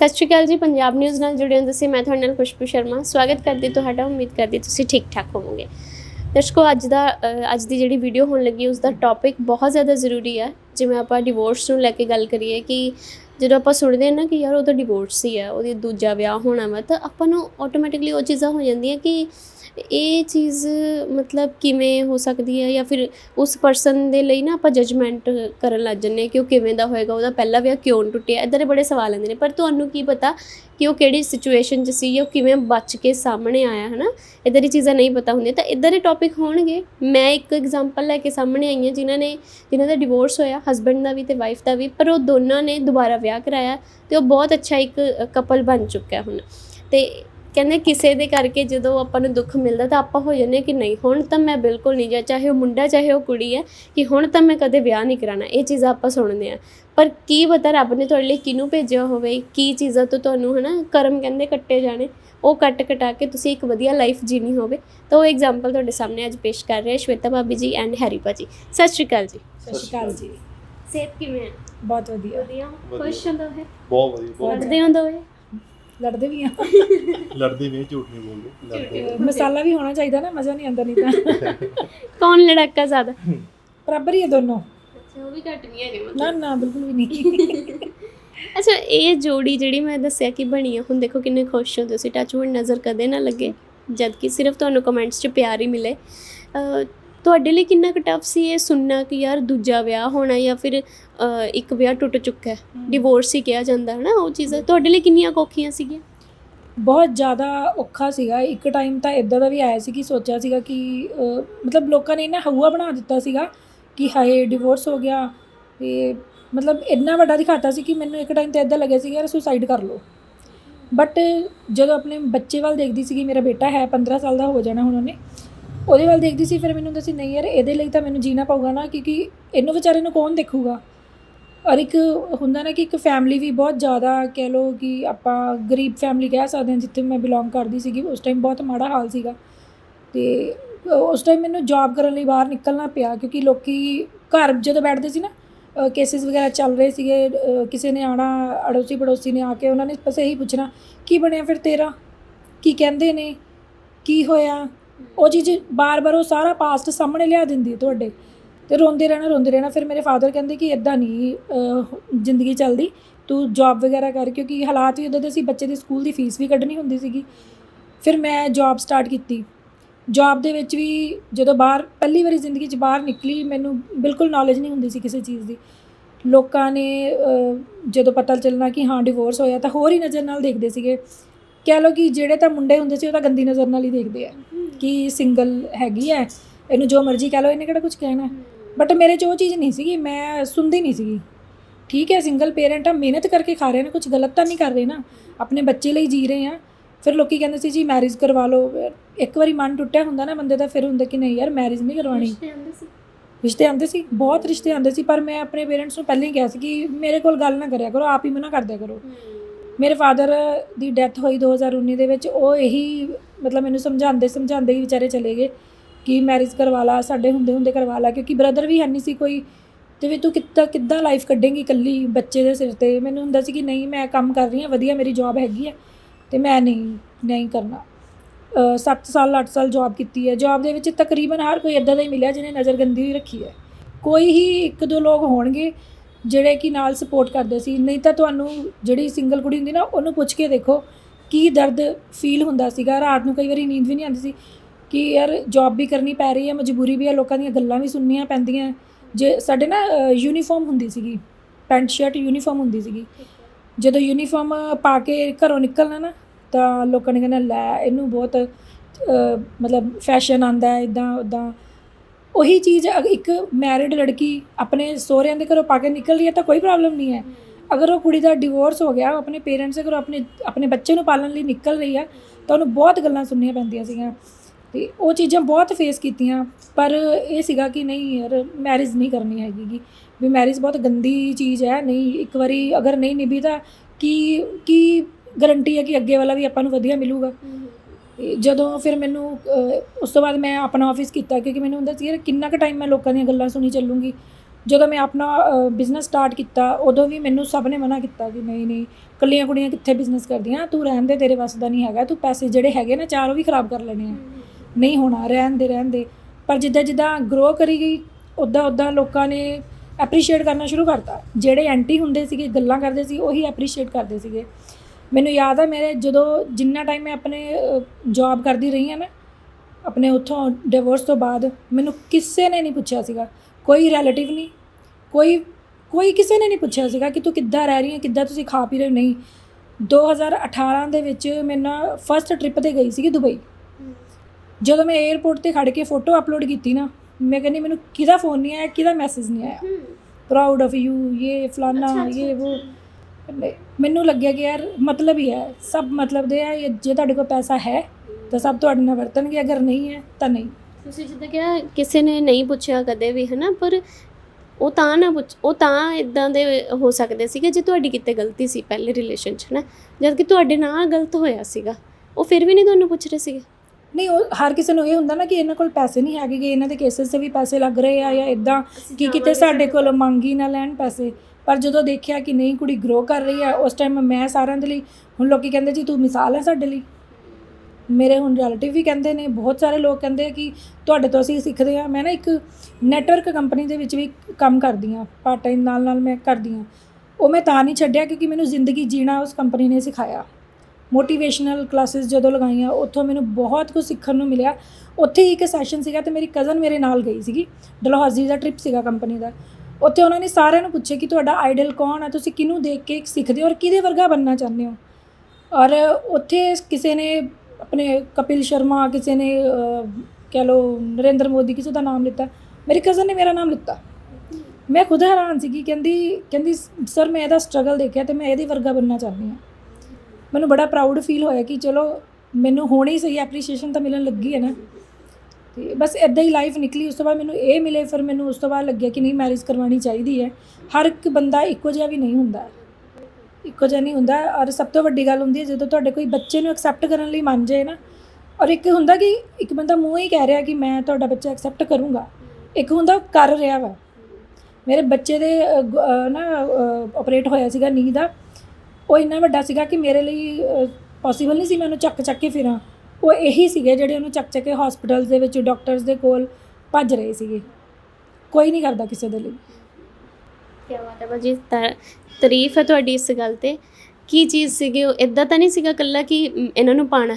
ਸਤਿ ਸ਼੍ਰੀ ਅਕਾਲ ਜੀ, ਪੰਜਾਬ ਨਿਊਜ਼ ਨਾਲ ਜੁੜੇ ਹੋ ਤੁਸੀਂ ਮੈਂ ਤੁਹਾਡੇ ਨਾਲ ਖੁਸ਼ਬੂ ਸ਼ਰਮਾ। ਸਵਾਗਤ ਕਰਦੀ ਤੁਹਾਡਾ, ਉਮੀਦ ਕਰਦੀ ਤੁਸੀਂ ਠੀਕ ਠਾਕ ਹੋਵੋਗੇ। ਦਰਸ਼ਕੋ, ਅੱਜ ਦਾ ਅੱਜ ਦੀ ਜਿਹੜੀ ਵੀਡੀਓ ਹੋਣ ਲੱਗੀ, ਉਸ ਦਾ ਟੌਪਿਕ ਬਹੁਤ ਜ਼ਿਆਦਾ ਜ਼ਰੂਰੀ ਹੈ। ਜਿਵੇਂ ਆਪਾਂ ਡਿਵੋਰਸ ਨੂੰ ਲੈ ਕੇ ਗੱਲ ਕਰੀਏ ਕਿ ਜਦੋਂ ਆਪਾਂ ਸੁਣਦੇ ਹਾਂ ਨਾ ਕਿ ਯਾਰ ਉਹ ਤਾਂ ਡਿਵੋਰਸ ਹੀ ਹੈ, ਉਹਦੀ ਦੂਜਾ ਵਿਆਹ ਹੋਣਾ ਵਾ, ਤਾਂ ਆਪਾਂ ਨੂੰ ਆਟੋਮੈਟਿਕਲੀ ਉਹ ਚੀਜ਼ਾਂ ਹੋ ਜਾਂਦੀਆਂ ਕਿ ਇਹ ਚੀਜ਼ ਮਤਲਬ ਕਿਵੇਂ ਹੋ ਸਕਦੀ ਹੈ ਜਾਂ ਫਿਰ ਉਸ ਪਰਸਨ ਦੇ ਲਈ ਨਾ ਆਪਾਂ ਜਜਮੈਂਟ ਕਰਨ ਲੱਗ ਜੰਨੇ ਹਾਂ ਕਿ ਉਹ ਕਿਵੇਂ ਦਾ ਹੋਏਗਾ, ਉਹਦਾ ਪਹਿਲਾ ਵਿਆਹ ਕਿਉਂ ਟੁੱਟਿਆ ਇਦਾਂ ਦੇ ਬੜੇ ਸਵਾਲ ਆਉਂਦੇ ਨੇ। ਪਰ ਤੁਹਾਨੂੰ ਕੀ ਪਤਾ ਕਿ ਉਹ ਕਿਹੜੀ ਸਿਚੁਏਸ਼ਨ 'ਚ ਸੀ ਜਾਂ ਉਹ ਕਿਵੇਂ ਬਚ ਕੇ ਸਾਹਮਣੇ ਆਇਆ ਹੈ ਨਾ ਇਦਾਂ ਦੀ ਚੀਜ਼ਾਂ ਨਹੀਂ ਪਤਾ ਹੁੰਦੀਆਂ। ਤਾਂ ਇਦਾਂ ਦੇ ਟੌਪਿਕ ਹੋਣਗੇ। ਮੈਂ ਇੱਕ ਐਗਜ਼ਾਮਪਲ ਲੈ ਕੇ ਸਾਹਮਣੇ ਆਈ ਹਾਂ ਜਿਨ੍ਹਾਂ ਨੇ, ਜਿਨ੍ਹਾਂ ਦਾ ਡਿਵੋਰਸ ਹੋਇਆ ਹਸਬੰਡ ਦਾ ਵੀ ਤੇ ਵਾਈਫ ਦਾ ਵੀ, ਪਰ ਉਹ ਦੋਨਾਂ ਨੇ ਦੁਬਾਰਾ ਵਿਆਹ ਕਰਾਇਆ ਤੇ ਉਹ ਬਹੁਤ ਅੱਛਾ ਇੱਕ ਕਪਲ ਬਣ ਚੁੱਕਾ ਹੁਣ। ਤੇ ਕਹਿੰਦੇ ਕਿਸੇ ਦੇ ਕਰਕੇ ਜਦੋਂ ਆਪਾਂ ਨੂੰ ਦੁੱਖ ਮਿਲਦਾ ਤਾਂ ਆਪਾਂ ਹੋ ਜਾਂਦੇ ਹਾਂ ਕਿ ਨਹੀਂ ਹੁਣ ਤਾਂ ਮੈਂ ਬਿਲਕੁਲ ਨਹੀਂ ਜਾ ਚਾਹੇ ਉਹ ਮੁੰਡਾ ਚਾਹੇ ਉਹ ਕੁੜੀ ਹੈ ਕਿ ਹੁਣ ਤਾਂ ਮੈਂ ਕਦੇ ਵਿਆਹ ਨਹੀਂ ਕਰਾਣਾ ਇਹ ਚੀਜ਼ਾਂ ਆਪਾਂ ਸੁਣਦੇ ਆ ਪਰ ਕੀ ਪਤਾ ਰੱਬ ਨੇ ਤੁਹਾਡੇ ਲਈ ਕਿਹਨੂੰ ਭੇਜਿਆ ਹੋਵੇ ਕੀ ਚੀਜ਼ਾਂ ਤੋਂ ਤੁਹਾਨੂੰ ਹਨਾ ਕਰਮ ਕਹਿੰਦੇ ਕੱਟੇ ਜਾਣੇ ਉਹ ਕੱਟ ਕਟਾ ਕੇ ਤੁਸੀਂ ਇੱਕ ਵਧੀਆ ਲਾਈਫ ਜੀਣੀ ਹੋਵੇ। ਤਾਂ ਉਹ ਐਗਜ਼ਾਮਪਲ ਤੁਹਾਡੇ ਸਾਹਮਣੇ ਅੱਜ ਪੇਸ਼ ਕਰ ਰਹੇ ਸ਼ਵੇਤਾ ਭਾਬੀ ਜੀ ਐਂਡ ਹੈਰੀ ਭਾਜੀ। ਸਤਿ ਸ਼੍ਰੀ ਅਕਾਲ ਜੀ। ਸਤਿ ਸ਼੍ਰੀ ਅਕਾਲ ਜੀ। ਸਿਹਤ ਕਿਵੇਂ ਹੈ? ਬਹੁਤ ਵਧੀਆ। ਵਧੀਆ। ਵਧੀਆ। ਖੁਸ਼ ਹੁੰਦਾ ਹੈ ਬਹੁਤ ਵਧੀਆ ਬਹੁਤ ਲੜਦੇ ਹੁੰਦਾ ਹੋਏ ਲੜਦੇ ਵੀ ਆ। ਲੜਦੇ ਵੀ ਆ, ਝੂਠ ਨਹੀਂ ਬੋਲਦੇ ਲੜਦੇ ਆ। ਮਸਾਲਾ ਵੀ ਹੋਣਾ ਚਾਹੀਦਾ ਨਾ ਮਜ਼ਾ ਨਹੀਂ ਆਉਂਦਾ ਨਹੀਂ ਤਾਂ। ਕੌਣ ਲੜਾਕਾ ਜ਼ਿਆਦਾ? ਬਰਾਬਰ ਹੀ ਹੈ ਦੋਨੋਂ। ਅੱਛਾ ਉਹ ਵੀ ਘੱਟ ਨਹੀਂ ਹੈਗੇ ਨਾ ਨਾ ਬਿਲਕੁਲ ਵੀ ਨਹੀਂ। ਅੱਛਾ ਇਹ ਜੋੜੀ ਜਿਹੜੀ ਮੈਂ ਦੱਸਿਆ ਕਿ ਬਣੀ ਆ ਹੁਣ ਦੇਖੋ ਕਿੰਨੇ ਖੁਸ਼ ਹੋ ਤੁਸੀਂ। ਟੱਚਵੁੱਡ ਨਜ਼ਰ ਕਦੇ ਨਾ ਲੱਗੇ ਜਦ ਕਿ ਸਿਰਫ ਤੁਹਾਨੂੰ ਕਮੈਂਟਸ 'ਚ ਪਿਆਰ ਹੀ ਮਿਲੇ। ਅਹ ਤੁਹਾਡੇ ਲਈ ਕਿੰਨਾ ਕੁ ਟਫ ਸੀ ਇਹ ਸੁਣਨਾ ਕਿ ਯਾਰ ਦੂਜਾ ਵਿਆਹ ਹੋਣਾ ਜਾਂ ਫਿਰ ਇੱਕ ਵਿਆਹ ਟੁੱਟ ਚੁੱਕਾ ਹੈ। ਡਿਵੋਰਸ ਹੀ ਕਿਹਾ ਜਾਂਦਾ ਹੈ ਨਾ ਉਹ ਚੀਜ਼ਾਂ। ਤੁਹਾਡੇ ਲਈ ਕਿੰਨੀਆਂ ਕੋਖੀਆਂ ਸੀਗੀਆਂ? ਬਹੁਤ ਜ਼ਿਆਦਾ ਔਖਾ ਸੀਗਾ। ਇੱਕ ਟਾਈਮ ਤਾਂ ਇਦਾਂ ਦਾ ਵੀ ਆਇਆ ਸੀ ਕਿ ਸੋਚਿਆ ਸੀਗਾ ਕਿ ਮਤਲਬ ਲੋਕਾਂ ਨੇ ਇੰਨਾ ਹਊਆ ਬਣਾ ਦਿੱਤਾ ਸੀਗਾ ਕਿ ਹਾਏ ਡਿਵੋਰਸ ਹੋ ਗਿਆ। ਤੇ ਮਤਲਬ ਇੰਨਾ ਵੱਡਾ ਦਿਖਾਤਾ ਸੀ ਕਿ ਮੈਨੂੰ ਇੱਕ ਟਾਈਮ ਤੇ ਇਦਾਂ ਲੱਗਿਆ ਸੀ ਯਾਰ ਸੁਸਾਈਡ ਕਰ ਲਓ। ਬਟ ਜਦੋਂ ਆਪਣੇ ਬੱਚੇ ਵੱਲ ਦੇਖਦੀ ਸੀਗੀ ਮੇਰਾ ਬੇਟਾ ਹੈ 15 ਸਾਲ ਦਾ ਹੋ ਜਾਣਾ ਹੁਣ ਉਹਨੇ। ਉਹਦੇ ਵੱਲ ਦੇਖਦੀ ਸੀ ਫਿਰ ਮੈਨੂੰ ਹੁੰਦਾ ਸੀ ਨਹੀਂ ਯਾਰ ਇਹਦੇ ਲਈ ਤਾਂ ਮੈਨੂੰ ਜੀਣਾ ਪਊਗਾ ਨਾ ਕਿਉਂਕਿ ਇਹਨੂੰ ਵਿਚਾਰੇ ਨੂੰ ਕੌਣ ਦੇਖੂਗਾ? ਔਰ ਇੱਕ ਹੁੰਦਾ ਨਾ ਕਿ ਇੱਕ ਫੈਮਿਲੀ ਵੀ ਬਹੁਤ ਜ਼ਿਆਦਾ ਕਹਿ ਲਓ ਕਿ ਆਪਾਂ ਗਰੀਬ ਫੈਮਿਲੀ ਕਹਿ ਸਕਦੇ ਹਾਂ ਜਿੱਥੇ ਮੈਂ ਬਿਲੋਂਗ ਕਰਦੀ ਸੀਗੀ, ਉਸ ਟਾਈਮ ਬਹੁਤ ਮਾੜਾ ਹਾਲ ਸੀਗਾ। ਤੇ ਉਸ ਟਾਈਮ ਮੈਨੂੰ ਜੌਬ ਕਰਨ ਲਈ ਬਾਹਰ ਨਿਕਲਣਾ ਪਿਆ ਕਿਉਂਕਿ ਲੋਕੀ ਘਰ ਜਦੋਂ ਬੈਠਦੇ ਸੀ ਨਾ ਕੇਸਿਸ ਵਗੈਰਾ ਚੱਲ ਰਹੇ ਸੀਗੇ ਕਿਸੇ ਨੇ ਆਣਾ ਅੜੋਸੀ ਪੜੋਸੀ ਨੇ ਆ ਕੇ ਉਹਨਾਂ ਨੇ ਬਸ ਇਹੀ ਪੁੱਛਣਾ, ਕੀ ਬਣਿਆ ਫਿਰ ਤੇਰਾ? ਕੀ ਕਹਿੰਦੇ ਨੇ? ਕੀ ਹੋਇਆ? ਉਹ ਚੀਜ਼ ਬਾਰ-ਬਾਰ ਉਹ ਸਾਰਾ ਪਾਸਟ ਸਾਹਮਣੇ ਲਿਆ ਦਿੰਦੀ ਤੁਹਾਡੇ। ਤੇ ਰੋਂਦੇ ਰਹਿਣਾ ਰੋਂਦੇ ਰਹਿਣਾ। ਫਿਰ ਮੇਰੇ ਫਾਦਰ ਕਹਿੰਦੇ ਕਿ ਇਦਾਂ ਨਹੀਂ ਜ਼ਿੰਦਗੀ ਚੱਲਦੀ ਤੂੰ ਜੌਬ ਵਗੈਰਾ ਕਰ ਕਿਉਂਕਿ ਹਾਲਾਤ ਵੀ ਉਦੋਂ ਦੇ ਸੀ ਬੱਚੇ ਦੀ ਸਕੂਲ ਦੀ ਫੀਸ ਵੀ ਕੱਢਣੀ ਹੁੰਦੀ ਸੀਗੀ। ਫਿਰ ਮੈਂ ਜੌਬ ਸਟਾਰਟ ਕੀਤੀ। ਜੌਬ ਦੇ ਵਿੱਚ ਵੀ ਜਦੋਂ ਬਾਹਰ ਪਹਿਲੀ ਵਾਰੀ ਜ਼ਿੰਦਗੀ 'ਚ ਬਾਹਰ ਨਿਕਲੀ ਮੈਨੂੰ ਬਿਲਕੁਲ ਨੌਲੇਜ ਨਹੀਂ ਹੁੰਦੀ ਸੀ ਕਿਸੇ ਚੀਜ਼ ਦੀ। ਲੋਕਾਂ ਨੇ ਜਦੋਂ ਪਤਾ ਚੱਲਣਾ ਕਿ ਹਾਂ ਡਿਵੋਰਸ ਹੋਇਆ ਤਾਂ ਹੋਰ ਹੀ ਨਜ਼ਰ ਨਾਲ ਦੇਖਦੇ ਸੀਗੇ। ਕਹਿ ਲਓ ਕਿ ਜਿਹੜੇ ਤਾਂ ਮੁੰਡੇ ਹੁੰਦੇ ਸੀ ਉਹ ਤਾਂ ਗੰਦੀ ਨਜ਼ਰ ਨਾਲ ਹੀ ਦੇਖਦੇ ਆ। ਕਿ ਸਿੰਗਲ ਹੈਗੀ ਹੈ ਇਹਨੂੰ ਜੋ ਮਰਜ਼ੀ ਕਹਿ ਲਓ ਇਹਨੇ ਕਿਹੜਾ ਕੁਝ ਕਹਿਣਾ? ਬਟ ਮੇਰੇ 'ਚ ਉਹ ਚੀਜ਼ ਨਹੀਂ ਸੀਗੀ ਮੈਂ ਸੁਣਦੀ ਨਹੀਂ ਸੀਗੀ। ਠੀਕ ਹੈ ਸਿੰਗਲ ਪੇਰੈਂਟ ਆ ਮਿਹਨਤ ਕਰਕੇ ਖਾ ਰਹੇ ਨੇ ਕੁਝ ਗਲਤ ਤਾਂ ਨਹੀਂ ਕਰ ਰਹੇ ਨਾ। ਆਪਣੇ ਬੱਚੇ ਲਈ ਜੀ ਰਹੇ ਆ। ਫਿਰ ਲੋਕੀ ਕਹਿੰਦੇ ਸੀ ਜੀ ਮੈਰਿਜ ਕਰਵਾ ਲਓ। ਇੱਕ ਵਾਰੀ ਮਨ ਟੁੱਟਿਆ ਹੁੰਦਾ ਨਾ ਬੰਦੇ ਦਾ ਫਿਰ ਹੁੰਦਾ ਕਿ ਨਹੀਂ ਯਾਰ ਮੈਰਿਜ ਨਹੀਂ ਕਰਵਾਉਣੀ। ਰਿਸ਼ਤੇ ਆਉਂਦੇ ਸੀ। ਬਹੁਤ ਰਿਸ਼ਤੇ ਆਉਂਦੇ ਸੀ ਪਰ ਮੈਂ ਆਪਣੇ ਪੇਰੈਂਟਸ ਨੂੰ ਪਹਿਲਾਂ ਹੀ ਕਿਹਾ ਸੀ ਕਿ ਮੇਰੇ ਕੋਲ ਗੱਲ ਨਾ ਕਰਿਆ ਕਰੋ ਆਪ ਹੀ ਮਨਾ ਕਰ ਦਿਆ ਕਰੋ। ਮੇਰੇ ਫਾਦਰ ਦੀ ਡੈਥ ਹੋਈ 2019 ਦੇ ਵਿੱਚ ਉਹ ਇਹੀ ਮਤਲਬ ਮੈਨੂੰ ਸਮਝਾਉਂਦੇ ਸਮਝਾਉਂਦੇ ਹੀ ਵਿਚਾਰੇ ਚਲੇ ਗਏ। ਕਿ ਮੈਰਿਜ ਕਰਵਾ ਲਾ, ਸਾਡੇ ਹੁੰਦੇ ਹੁੰਦੇ ਕਰਵਾ ਲਾ, ਕਿਉਂਕਿ ਬ੍ਰਦਰ ਵੀ ਹੈ ਨਹੀਂ ਸੀ ਕੋਈ। ਤੇ ਵੀ ਤੂੰ ਕਿੱਦਾਂ ਕਿੱਦਾਂ ਲਾਈਫ ਕੱਢੇਂਗੀ ਇਕੱਲੀ ਬੱਚੇ ਦੇ ਸਿਰ ਤੇ? ਮੈਨੂੰ ਹੁੰਦਾ ਸੀ ਕਿ ਨਹੀਂ, ਮੈਂ ਕੰਮ ਕਰ ਰਹੀ ਹਾਂ, ਵਧੀਆ ਮੇਰੀ ਜੌਬ ਹੈਗੀ ਹੈ ਤੇ ਮੈਂ ਨਹੀਂ ਨਹੀਂ ਕਰਨਾ। 7 ਸਾਲ 8 ਸਾਲ ਜੌਬ ਕੀਤੀ ਹੈ। ਜੌਬ ਦੇ ਵਿੱਚ ਤਕਰੀਬਨ ਹਰ ਕੋਈ ਇਦਾਂ ਦਾ ਹੀ ਮਿਲਿਆ ਜਿਹਨੇ ਨਜ਼ਰ ਗੰਦੀ ਹੋਈ ਰੱਖੀ ਹੈ। ਕੋਈ ਹੀ ਇੱਕ ਦੋ ਲੋਕ ਹੋਣਗੇ ਜਿਹੜੇ ਕਿ ਨਾਲ ਸਪੋਰਟ ਕਰਦੇ ਸੀ। ਨਹੀਂ ਤਾਂ ਤੁਹਾਨੂੰ ਜਿਹੜੀ ਸਿੰਗਲ ਕੁੜੀ ਹੁੰਦੀ ਨਾ, ਉਹਨੂੰ ਪੁੱਛ ਕੇ ਦੇਖੋ ਕੀ ਦਰਦ ਫੀਲ ਹੁੰਦਾ ਸੀਗਾ। ਰਾਤ ਨੂੰ ਕਈ ਵਾਰੀ ਨੀਂਦ ਵੀ ਨਹੀਂ ਆਉਂਦੀ ਸੀ। ਕਿ ਯਾਰ ਜੌਬ ਵੀ ਕਰਨੀ ਪੈ ਰਹੀ ਹੈ, ਮਜਬੂਰੀ ਵੀ ਹੈ, ਲੋਕਾਂ ਦੀਆਂ ਗੱਲਾਂ ਵੀ ਸੁਣਨੀਆਂ ਪੈਂਦੀਆਂ। ਜੇ ਸਾਡੇ ਨਾ ਯੂਨੀਫਾਰਮ ਹੁੰਦੀ ਸੀਗੀ, ਪੈਂਟ ਸ਼ਰਟ ਯੂਨੀਫਾਰਮ ਹੁੰਦੀ ਸੀਗੀ। ਜਦੋਂ ਯੂਨੀਫਾਰਮ ਪਾ ਕੇ ਘਰੋਂ ਨਿਕਲਣਾ ਨਾ, ਤਾਂ ਲੋਕਾਂ ਨੇ ਕਹਿੰਦਾ, ਲੈ, ਇਹਨੂੰ ਬਹੁਤ ਮਤਲਬ ਫੈਸ਼ਨ ਆਂਦਾ ਹੈ ਇਦਾਂ ਉਦਾਂ ਉਹੀ ਚੀਜ਼ ਅਗ- ਇੱਕ ਮੈਰਿਡ ਲੜਕੀ ਆਪਣੇ ਸਹੁਰਿਆਂ ਦੇ ਘਰੋਂ ਪਾ ਕੇ ਨਿਕਲ ਰਹੀ ਹੈ, ਤਾਂ ਕੋਈ ਪ੍ਰੋਬਲਮ ਨਹੀਂ ਹੈ। ਅਗਰ ਉਹ ਕੁੜੀ ਦਾ ਡਿਵੋਰਸ ਹੋ ਗਿਆ ਉਹ ਆਪਣੇ ਪੇਰੈਂਟਸ ਦੇ ਘਰੋਂ ਆਪਣੇ ਆਪਣੇ ਬੱਚੇ ਨੂੰ ਪਾਲਣ ਲਈ ਨਿਕਲ ਰਹੀ ਹੈ, ਤਾਂ ਉਹਨੂੰ ਬਹੁਤ ਗੱਲਾਂ ਸੁਣਨੀਆਂ ਪੈਂਦੀਆਂ ਸੀਗੀਆਂ। ਤੇ ਉਹ ਚੀਜ਼ਾਂ ਬਹੁਤ ਫੇਸ ਕੀਤੀਆਂ, ਪਰ ਇਹ ਸੀਗਾ ਕਿ ਨਹੀਂ ਯਾਰ ਮੈਰਿਜ ਨਹੀਂ ਕਰਨੀ ਹੈਗੀ ਗੀ। ਵੀ ਮੈਰਿਜ ਬਹੁਤ ਗੰਦੀ ਚੀਜ਼ ਹੈ, ਨਹੀਂ, ਇੱਕ ਵਾਰੀ ਅਗਰ ਨਹੀਂ ਨਿਭੀ ਤਾਂ ਕੀ ਕੀ ਗਾਰੰਟੀ ਹੈ ਕਿ ਅੱਗੇ ਵਾਲਾ ਵੀ ਆਪਾਂ ਨੂੰ ਵਧੀਆ ਮਿਲੂਗਾ? ਜਦੋਂ ਫਿਰ ਮੈਨੂੰ ਉਸ ਤੋਂ ਬਾਅਦ ਮੈਂ ਆਪਣਾ ਆਫਿਸ ਕੀਤਾ, ਕਿਉਂਕਿ ਮੈਨੂੰ ਹੁੰਦਾ ਸੀ ਯਾਰ ਕਿੰਨਾ ਕੁ ਟਾਈਮ ਮੈਂ ਲੋਕਾਂ ਦੀਆਂ ਗੱਲਾਂ ਸੁਣੀ ਚੱਲੂੰਗੀ। ਜਦੋਂ ਮੈਂ ਆਪਣਾ ਬਿਜ਼ਨਸ ਸਟਾਰਟ ਕੀਤਾ, ਉਦੋਂ ਵੀ ਮੈਨੂੰ ਸਭ ਨੇ ਮਨਾ ਕੀਤਾ ਕਿ ਨਹੀਂ ਨਹੀਂ ਕੱਲੀਆਂ ਕੁੜੀਆਂ ਕਿੱਥੇ ਬਿਜ਼ਨਸ ਕਰਦੀਆਂ? ਤੂੰ ਰਹਿਣ ਦੇ, ਤੇਰੇ ਵੱਸ ਦਾ ਨਹੀਂ ਹੈਗਾ, ਤੂੰ ਪੈਸੇ ਜਿਹੜੇ ਹੈਗੇ ਨਾ ਚਾਰ ਉਹ ਵੀ ਖਰਾਬ ਕਰ ਲੈਣੇ ਆ। ਨਹੀਂ ਹੋਣਾ, ਰਹਿਣ ਦੇ ਰਹਿਣ ਦੇ। ਪਰ ਜਿੱਦਾਂ ਜਿੱਦਾਂ ਗਰੋ ਕਰੀ ਗਈ ਉਦਾਂ ਉਦਾਂ ਲੋਕਾਂ ਨੇ ਐਪਰੀਸ਼ੀਏਟ ਕਰਨਾ ਸ਼ੁਰੂ ਕਰਤਾ। ਜਿਹੜੇ ਐਂਟੀ ਹੁੰਦੇ ਸੀਗੇ, ਗੱਲਾਂ ਕਰਦੇ ਸੀ, ਉਹੀ ਐਪਰੀਸ਼ੀਏਟ ਕਰਦੇ ਸੀਗੇ। ਮੈਨੂੰ ਯਾਦ ਆ, ਮੇਰੇ ਜਦੋਂ ਜਿੰਨਾ ਟਾਈਮ ਮੈਂ ਆਪਣੇ ਜੌਬ ਕਰਦੀ ਰਹੀ ਹਾਂ ਨਾ, ਆਪਣੇ ਉੱਥੋਂ ਡਿਵੋਰਸ ਤੋਂ ਬਾਅਦ, ਮੈਨੂੰ ਕਿਸੇ ਨੇ ਨਹੀਂ ਪੁੱਛਿਆ ਸੀਗਾ। ਕੋਈ ਰਿਲੇਟਿਵ ਨਹੀਂ, ਕੋਈ ਕੋਈ ਕਿਸੇ ਨੇ ਨਹੀਂ ਪੁੱਛਿਆ ਸੀਗਾ ਕਿ ਤੂੰ ਕਿੱਦਾਂ ਰਹਿ ਰਹੀ ਹੈ ਕਿੱਦਾਂ ਤੁਸੀਂ ਖਾ ਪੀ ਰਹੇ ਹੋ, ਨਹੀਂ। 2018 ਦੇ ਵਿੱਚ ਮੈਂ ਨਾ ਫਸਟ ਟ੍ਰਿਪ ਤੇ ਗਈ ਸੀਗੀ ਦੁਬਈ। ਜਦੋਂ ਮੈਂ 에ਅਰਪੋਰਟ ਤੇ ਖੜ ਕੇ ਫੋਟੋ ਅਪਲੋਡ ਕੀਤੀ ਨਾ ਮੈਂ ਕਹਿੰਦੀ ਮੈਨੂੰ ਕਿਹਦਾ ਫੋਨ ਨਹੀਂ ਆਇਆ ਕਿਹਦਾ ਮੈਸੇਜ ਨਹੀਂ ਆਇਆ? ਪ੍ਰਾਊਡ ਆਫ ਯੂ ਇਹ ਫਲਾਨਾ ਇਹ ਉਹ ਮੈਨੂੰ ਲੱਗਿਆ ਕਿ ਯਾਰ ਮਤਲਬ ਹੀ ਹੈ ਸਭ ਮਤਲਬ ਦੇ ਹੈ ਜੇ ਤੁਹਾਡੇ ਕੋਲ ਪੈਸਾ ਹੈ ਤਾਂ ਸਭ ਤੁਹਾਡੇ ਨਾਲ ਵਰਤਣਗੇ ਅਗਰ ਨਹੀਂ ਹੈ ਤਾਂ ਨਹੀਂ। ਤੁਸੀਂ ਜਿੱਦਾਂ ਕਿਹਾ ਕਿਸੇ ਨੇ ਨਹੀਂ ਪੁੱਛਿਆ ਕਦੇ ਵੀ ਹਨਾ ਪਰ ਉਹ ਤਾਂ ਨਾ ਪੁੱਛ ਉਹ ਤਾਂ ਇਦਾਂ ਦੇ ਹੋ ਸਕਦੇ ਸੀਗੇ ਜੇ ਤੁਹਾਡੀ ਕਿਤੇ ਗਲਤੀ ਸੀ ਪਹਿਲੇ ਰਿਲੇਸ਼ਨ 'ਚ ਹਨਾ। ਜਦ ਕਿ ਤੁਹਾਡੇ ਨਾਲ ਗਲਤ ਹੋਇਆ ਸੀਗਾ ਉਹ ਫਿਰ ਵੀ ਨਹੀਂ ਤੁਹਾਨੂੰ ਪੁੱਛ ਰਹੇ ਸੀਗੇ। ਨਹੀਂ ਉਹ ਹਰ ਕਿਸੇ ਨੂੰ ਇਹ ਹੁੰਦਾ ਨਾ ਕਿ ਇਹਨਾਂ ਕੋਲ ਪੈਸੇ ਨਹੀਂ ਹੈਗੇ ਕਿ ਇਹਨਾਂ ਦੇ ਕੇਸਸ ਤੇ ਵੀ ਪੈਸੇ ਲੱਗ ਰਹੇ ਆ ਜਾਂ ਇਦਾਂ ਕਿ ਕਿਤੇ ਸਾਡੇ ਕੋਲ ਮੰਗੀ ਨਾ ਲੈਣ ਪੈਸੇ। ਪਰ ਜਦੋਂ ਦੇਖਿਆ ਕਿ ਨਹੀਂ ਕੁੜੀ ਗਰੋ ਕਰ ਰਹੀ ਹੈ ਉਸ ਟਾਈਮ ਮੈਂ ਸਾਰਿਆਂ ਦੇ ਲਈ ਹੁਣ ਲੋਕੀ ਕਹਿੰਦੇ ਜੀ ਤੂੰ ਮਿਸਾਲ ਹੈ ਸਾਡੇ ਲਈ? ਮੇਰੇ ਹੁਣ ਰਿਲੇਟਿਵ ਵੀ ਕਹਿੰਦੇ ਨੇ ਬਹੁਤ ਸਾਰੇ ਲੋਕ ਕਹਿੰਦੇ ਆ ਕਿ ਤੁਹਾਡੇ ਤੋਂ ਅਸੀਂ ਸਿੱਖਦੇ ਆ। ਮੈਂ ਨਾ ਇੱਕ ਨੈਟਵਰਕ ਕੰਪਨੀ ਦੇ ਵਿੱਚ ਵੀ ਕੰਮ ਕਰਦੀ ਆ ਪਾਰਟ ਟਾਈਮ ਨਾਲ ਨਾਲ ਮੈਂ ਕਰਦੀ ਆ। ਉਹ ਮੈਂ ਤਾਂ ਨਹੀਂ ਛੱਡਿਆ ਕਿਉਂਕਿ ਮੈਨੂੰ ਜ਼ਿੰਦਗੀ ਜੀਣਾ ਉਸ ਕੰਪਨੀ ਨੇ ਸਿਖਾਇਆ। ਮੋਟੀਵੇਸ਼ਨਲ ਕਲਾਸਿਸ ਜਦੋਂ ਲਗਾਈਆਂ ਉੱਥੋਂ ਮੈਨੂੰ ਬਹੁਤ ਕੁਝ ਸਿੱਖਣ ਨੂੰ ਮਿਲਿਆ। ਉੱਥੇ ਹੀ ਇੱਕ ਸੈਸ਼ਨ ਸੀਗਾ ਤੇ ਮੇਰੀ ਕਜ਼ਨ ਮੇਰੇ ਨਾਲ ਗਈ ਸੀਗੀ ਡਲਹੌਜ਼ੀ ਦਾ ਟ੍ਰਿਪ ਸੀਗਾ ਕੰਪਨੀ ਦਾ। ਉੱਥੇ ਉਹਨਾਂ ਨੇ ਸਾਰਿਆਂ ਨੂੰ ਪੁੱਛਿਆ ਕਿ ਤੁਹਾਡਾ ਆਈਡਲ ਕੌਣ ਹੈ ਤੁਸੀਂ ਕਿਹਨੂੰ ਦੇਖ ਕੇ ਸਿੱਖਦੇ ਹੋ ਔਰ ਕਿਹਦੇ ਵਰਗਾ ਬਣਨਾ ਚਾਹੁੰਦੇ ਹੋ? ਔਰ ਉੱਥੇ ਕਿਸੇ ਨੇ ਆਪਣੇ ਕਪਿਲ ਸ਼ਰਮਾ ਕਿਸੇ ਨੇ ਅਹ, ਕਹਿ ਲਓ ਨਰਿੰਦਰ ਮੋਦੀ ਕਿਸੇ ਦਾ ਨਾਮ ਲਿੱਤਾ। ਮੇਰੀ ਕਜ਼ਨ ਨੇ ਮੇਰਾ ਨਾਮ ਲਿੱਤਾ। ਮੈਂ ਖੁਦ ਹੈਰਾਨ ਸੀਗੀ ਕਹਿੰਦੀ ਕਹਿੰਦੀ ਸਰ ਮੈਂ ਇਹਦਾ ਸਟਰਗਲ ਦੇਖਿਆ ਤੇ ਮੈਂ ਇਹਦੇ ਵਰਗਾ ਬਣਨਾ ਚਾਹੁੰਦੀ ਹਾਂ। ਮੈਨੂੰ ਬੜਾ ਪ੍ਰਾਊਡ ਫੀਲ ਹੋਇਆ ਕਿ ਚਲੋ ਮੈਨੂੰ ਹੋਣੀ ਸਹੀ ਐਪਰੀਸ਼ੀਏਸ਼ਨ ਤਾਂ ਮਿਲਣ ਲੱਗੀ ਹੈ ਨਾ। ਤੇ ਬਸ ਇਦਾਂ ਹੀ ਲਾਈਫ ਨਿਕਲੀ, ਉਸ ਤੋਂ ਬਾਅਦ ਮੈਨੂੰ ਇਹ ਮਿਲੇ, ਫਿਰ ਮੈਨੂੰ ਉਸ ਤੋਂ ਬਾਅਦ ਲੱਗਿਆ ਕਿ ਨਹੀਂ ਮੈਰਿਜ ਕਰਵਾਉਣੀ ਚਾਹੀਦੀ ਹੈ। ਹਰ ਇੱਕ ਬੰਦਾ ਇੱਕੋ ਜਿਹਾ ਵੀ ਨਹੀਂ ਹੁੰਦਾ। ਇੱਕੋ ਜਿਹਾ ਨਹੀਂ ਹੁੰਦਾ ਔਰ ਸਭ ਤੋਂ ਵੱਡੀ ਗੱਲ ਹੁੰਦੀ ਹੈ, ਜਦੋਂ ਤੁਹਾਡੇ ਕੋਈ ਬੱਚੇ ਨੂੰ ਐਕਸੈਪਟ ਕਰਨ ਲਈ ਮੰਨ ਜਾਏ ਨਾ, ਔਰ ਇੱਕ ਹੁੰਦਾ ਕਿ ਇੱਕ ਬੰਦਾ ਮੂੰਹ ਹੀ ਕਹਿ ਰਿਹਾ ਕਿ ਮੈਂ ਤੁਹਾਡਾ ਬੱਚਾ ਐਕਸੈਪਟ ਕਰੂੰਗਾ, ਇੱਕ ਹੁੰਦਾ ਕਰ ਰਿਹਾ ਵਾ। ਮੇਰੇ ਬੱਚੇ ਦੇ ਨਾ ਆਪਰੇਟ ਹੋਇਆ ਸੀਗਾ ਨੀ ਦਾ ਉਹ ਇੰਨਾ ਵੱਡਾ ਸੀਗਾ ਕਿ ਮੇਰੇ ਲਈ ਪੋਸੀਬਲ ਨਹੀਂ ਸੀ ਮੈਂ ਉਹਨੂੰ ਚੱਕ ਚੱਕ ਕੇ ਫਿਰਾਂ। ਉਹ ਇਹੀ ਸੀਗੇ ਜਿਹੜੇ ਉਹਨੂੰ ਚੱਕ ਚੱਕ ਕੇ ਹਸਪੀਟਲਸ ਦੇ ਵਿੱਚ ਡਾਕਟਰਸ ਦੇ ਕੋਲ ਭੱਜ ਰਹੇ ਸੀਗੇ। ਕੋਈ ਨਹੀਂ ਕਰਦਾ ਕਿਸੇ ਦੇ ਲਈ। ਕੀ ਬਾਤ ਹੈ ਤਾ- ਤਾਰੀਫ ਹੈ ਤੁਹਾਡੀ ਇਸ ਗੱਲ ਤੇ। ਕੀ ਚੀਜ਼ ਸੀਗੀ ਉਹ? ਇਦਾਂ ਤਾਂ ਨਹੀਂ ਸੀਗਾ ਕੱਲਾ ਕਿ ਇਹਨਾਂ ਨੂੰ ਪਾਣਾ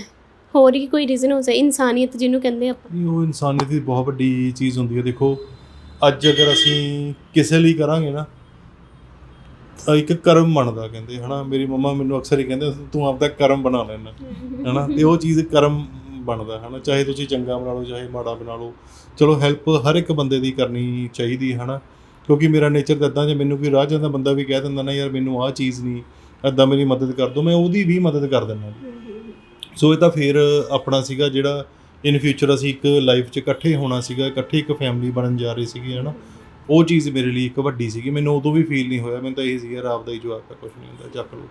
ਹੋਰ ਹੀ ਕੋਈ ਰੀਜ਼ਨ ਹੋ ਸਕਦਾ ਇਨਸਾਨੀਅਤ ਜਿਹਨੂੰ ਕਹਿੰਦੇ ਆਪਾਂ। ਨਹੀਂ, ਉਹ ਇਨਸਾਨੀਅਤ ਦੀ ਬਹੁਤ ਵੱਡੀ ਚੀਜ਼ ਹੁੰਦੀ ਹੈ। ਦੇਖੋ ਅੱਜ ਅਗਰ ਅਸੀਂ ਕਿਸੇ ਲਈ ਕਰਾਂਗੇ ਨਾ ਇੱਕ ਕਰਮ ਬਣਦਾ ਕਹਿੰਦੇ, ਹਨਾ? ਮੇਰੀ ਮੰਮਾ ਮੈਨੂੰ ਅਕਸਰ ਹੀ ਕਹਿੰਦੇ, ਤੂੰ ਆਪਦਾ ਕਰਮ ਬਣਾ ਲੈਣਾ ਹਨਾ? ਤੇ ਉਹ ਚੀਜ਼ ਕਰਮ ਬਣਦਾ, ਹਨਾ? ਚਾਹੇ ਤੁਸੀਂ ਚੰਗਾ ਬਣਾ ਲਓ, ਚਾਹੇ ਮਾੜਾ ਬਣਾ ਲਓ। ਚਲੋ ਹੈਲਪ ਹਰ ਇੱਕ ਬੰਦੇ ਦੀ ਕਰਨੀ ਚਾਹੀਦੀ ਹੈ ਹਨਾ? ਕਿਉਂਕਿ ਮੇਰਾ ਨੇਚਰ ਤਾਂ ਇਦਾਂ ਜੇ ਮੈਨੂੰ ਕੋਈ ਰਾਹ ਜਾਂਦਾ, ਬੰਦਾ ਵੀ ਕਹਿ ਦਿੰਦਾ ਨਾ ਯਾਰ, ਮੈਨੂੰ ਆਹ ਚੀਜ਼ ਨਹੀਂ ਐਦਾਂ ਮੇਰੀ ਮਦਦ ਕਰ ਦੋ ਮੈਂ ਉਹਦੀ ਵੀ ਮਦਦ ਕਰ ਦਿੰਦਾ। ਸੋ ਇਹ ਤਾਂ ਫਿਰ ਆਪਣਾ ਸੀਗਾ ਜਿਹੜਾ ਇਨ ਫਿਊਚਰ ਅਸੀਂ ਇੱਕ ਲਾਈਫ 'ਚ ਇਕੱਠੇ ਹੋਣਾ ਸੀਗਾ, ਇਕੱਠੇ ਇੱਕ ਫੈਮਿਲੀ ਬਣਨ ਜਾ ਰਹੀ ਸੀਗੀ, ਹਨਾ? ਉਹ ਚੀਜ਼ ਮੇਰੇ ਲਈ ਇੱਕ ਵੱਡੀ ਸੀਗੀ ਮੈਨੂੰ ਉਦੋਂ ਵੀ ਫੀਲ ਨਹੀਂ ਹੋਇਆ ਮੈਨੂੰ ਤਾਂ ਇਹ ਸੀਗਾ ਰਾਬ ਦਾ ਹੀ ਜਵਾਬ ਹੈ ਕੁਝ ਨਹੀਂ ਹੁੰਦਾ ਚੱਕ ਲਓ।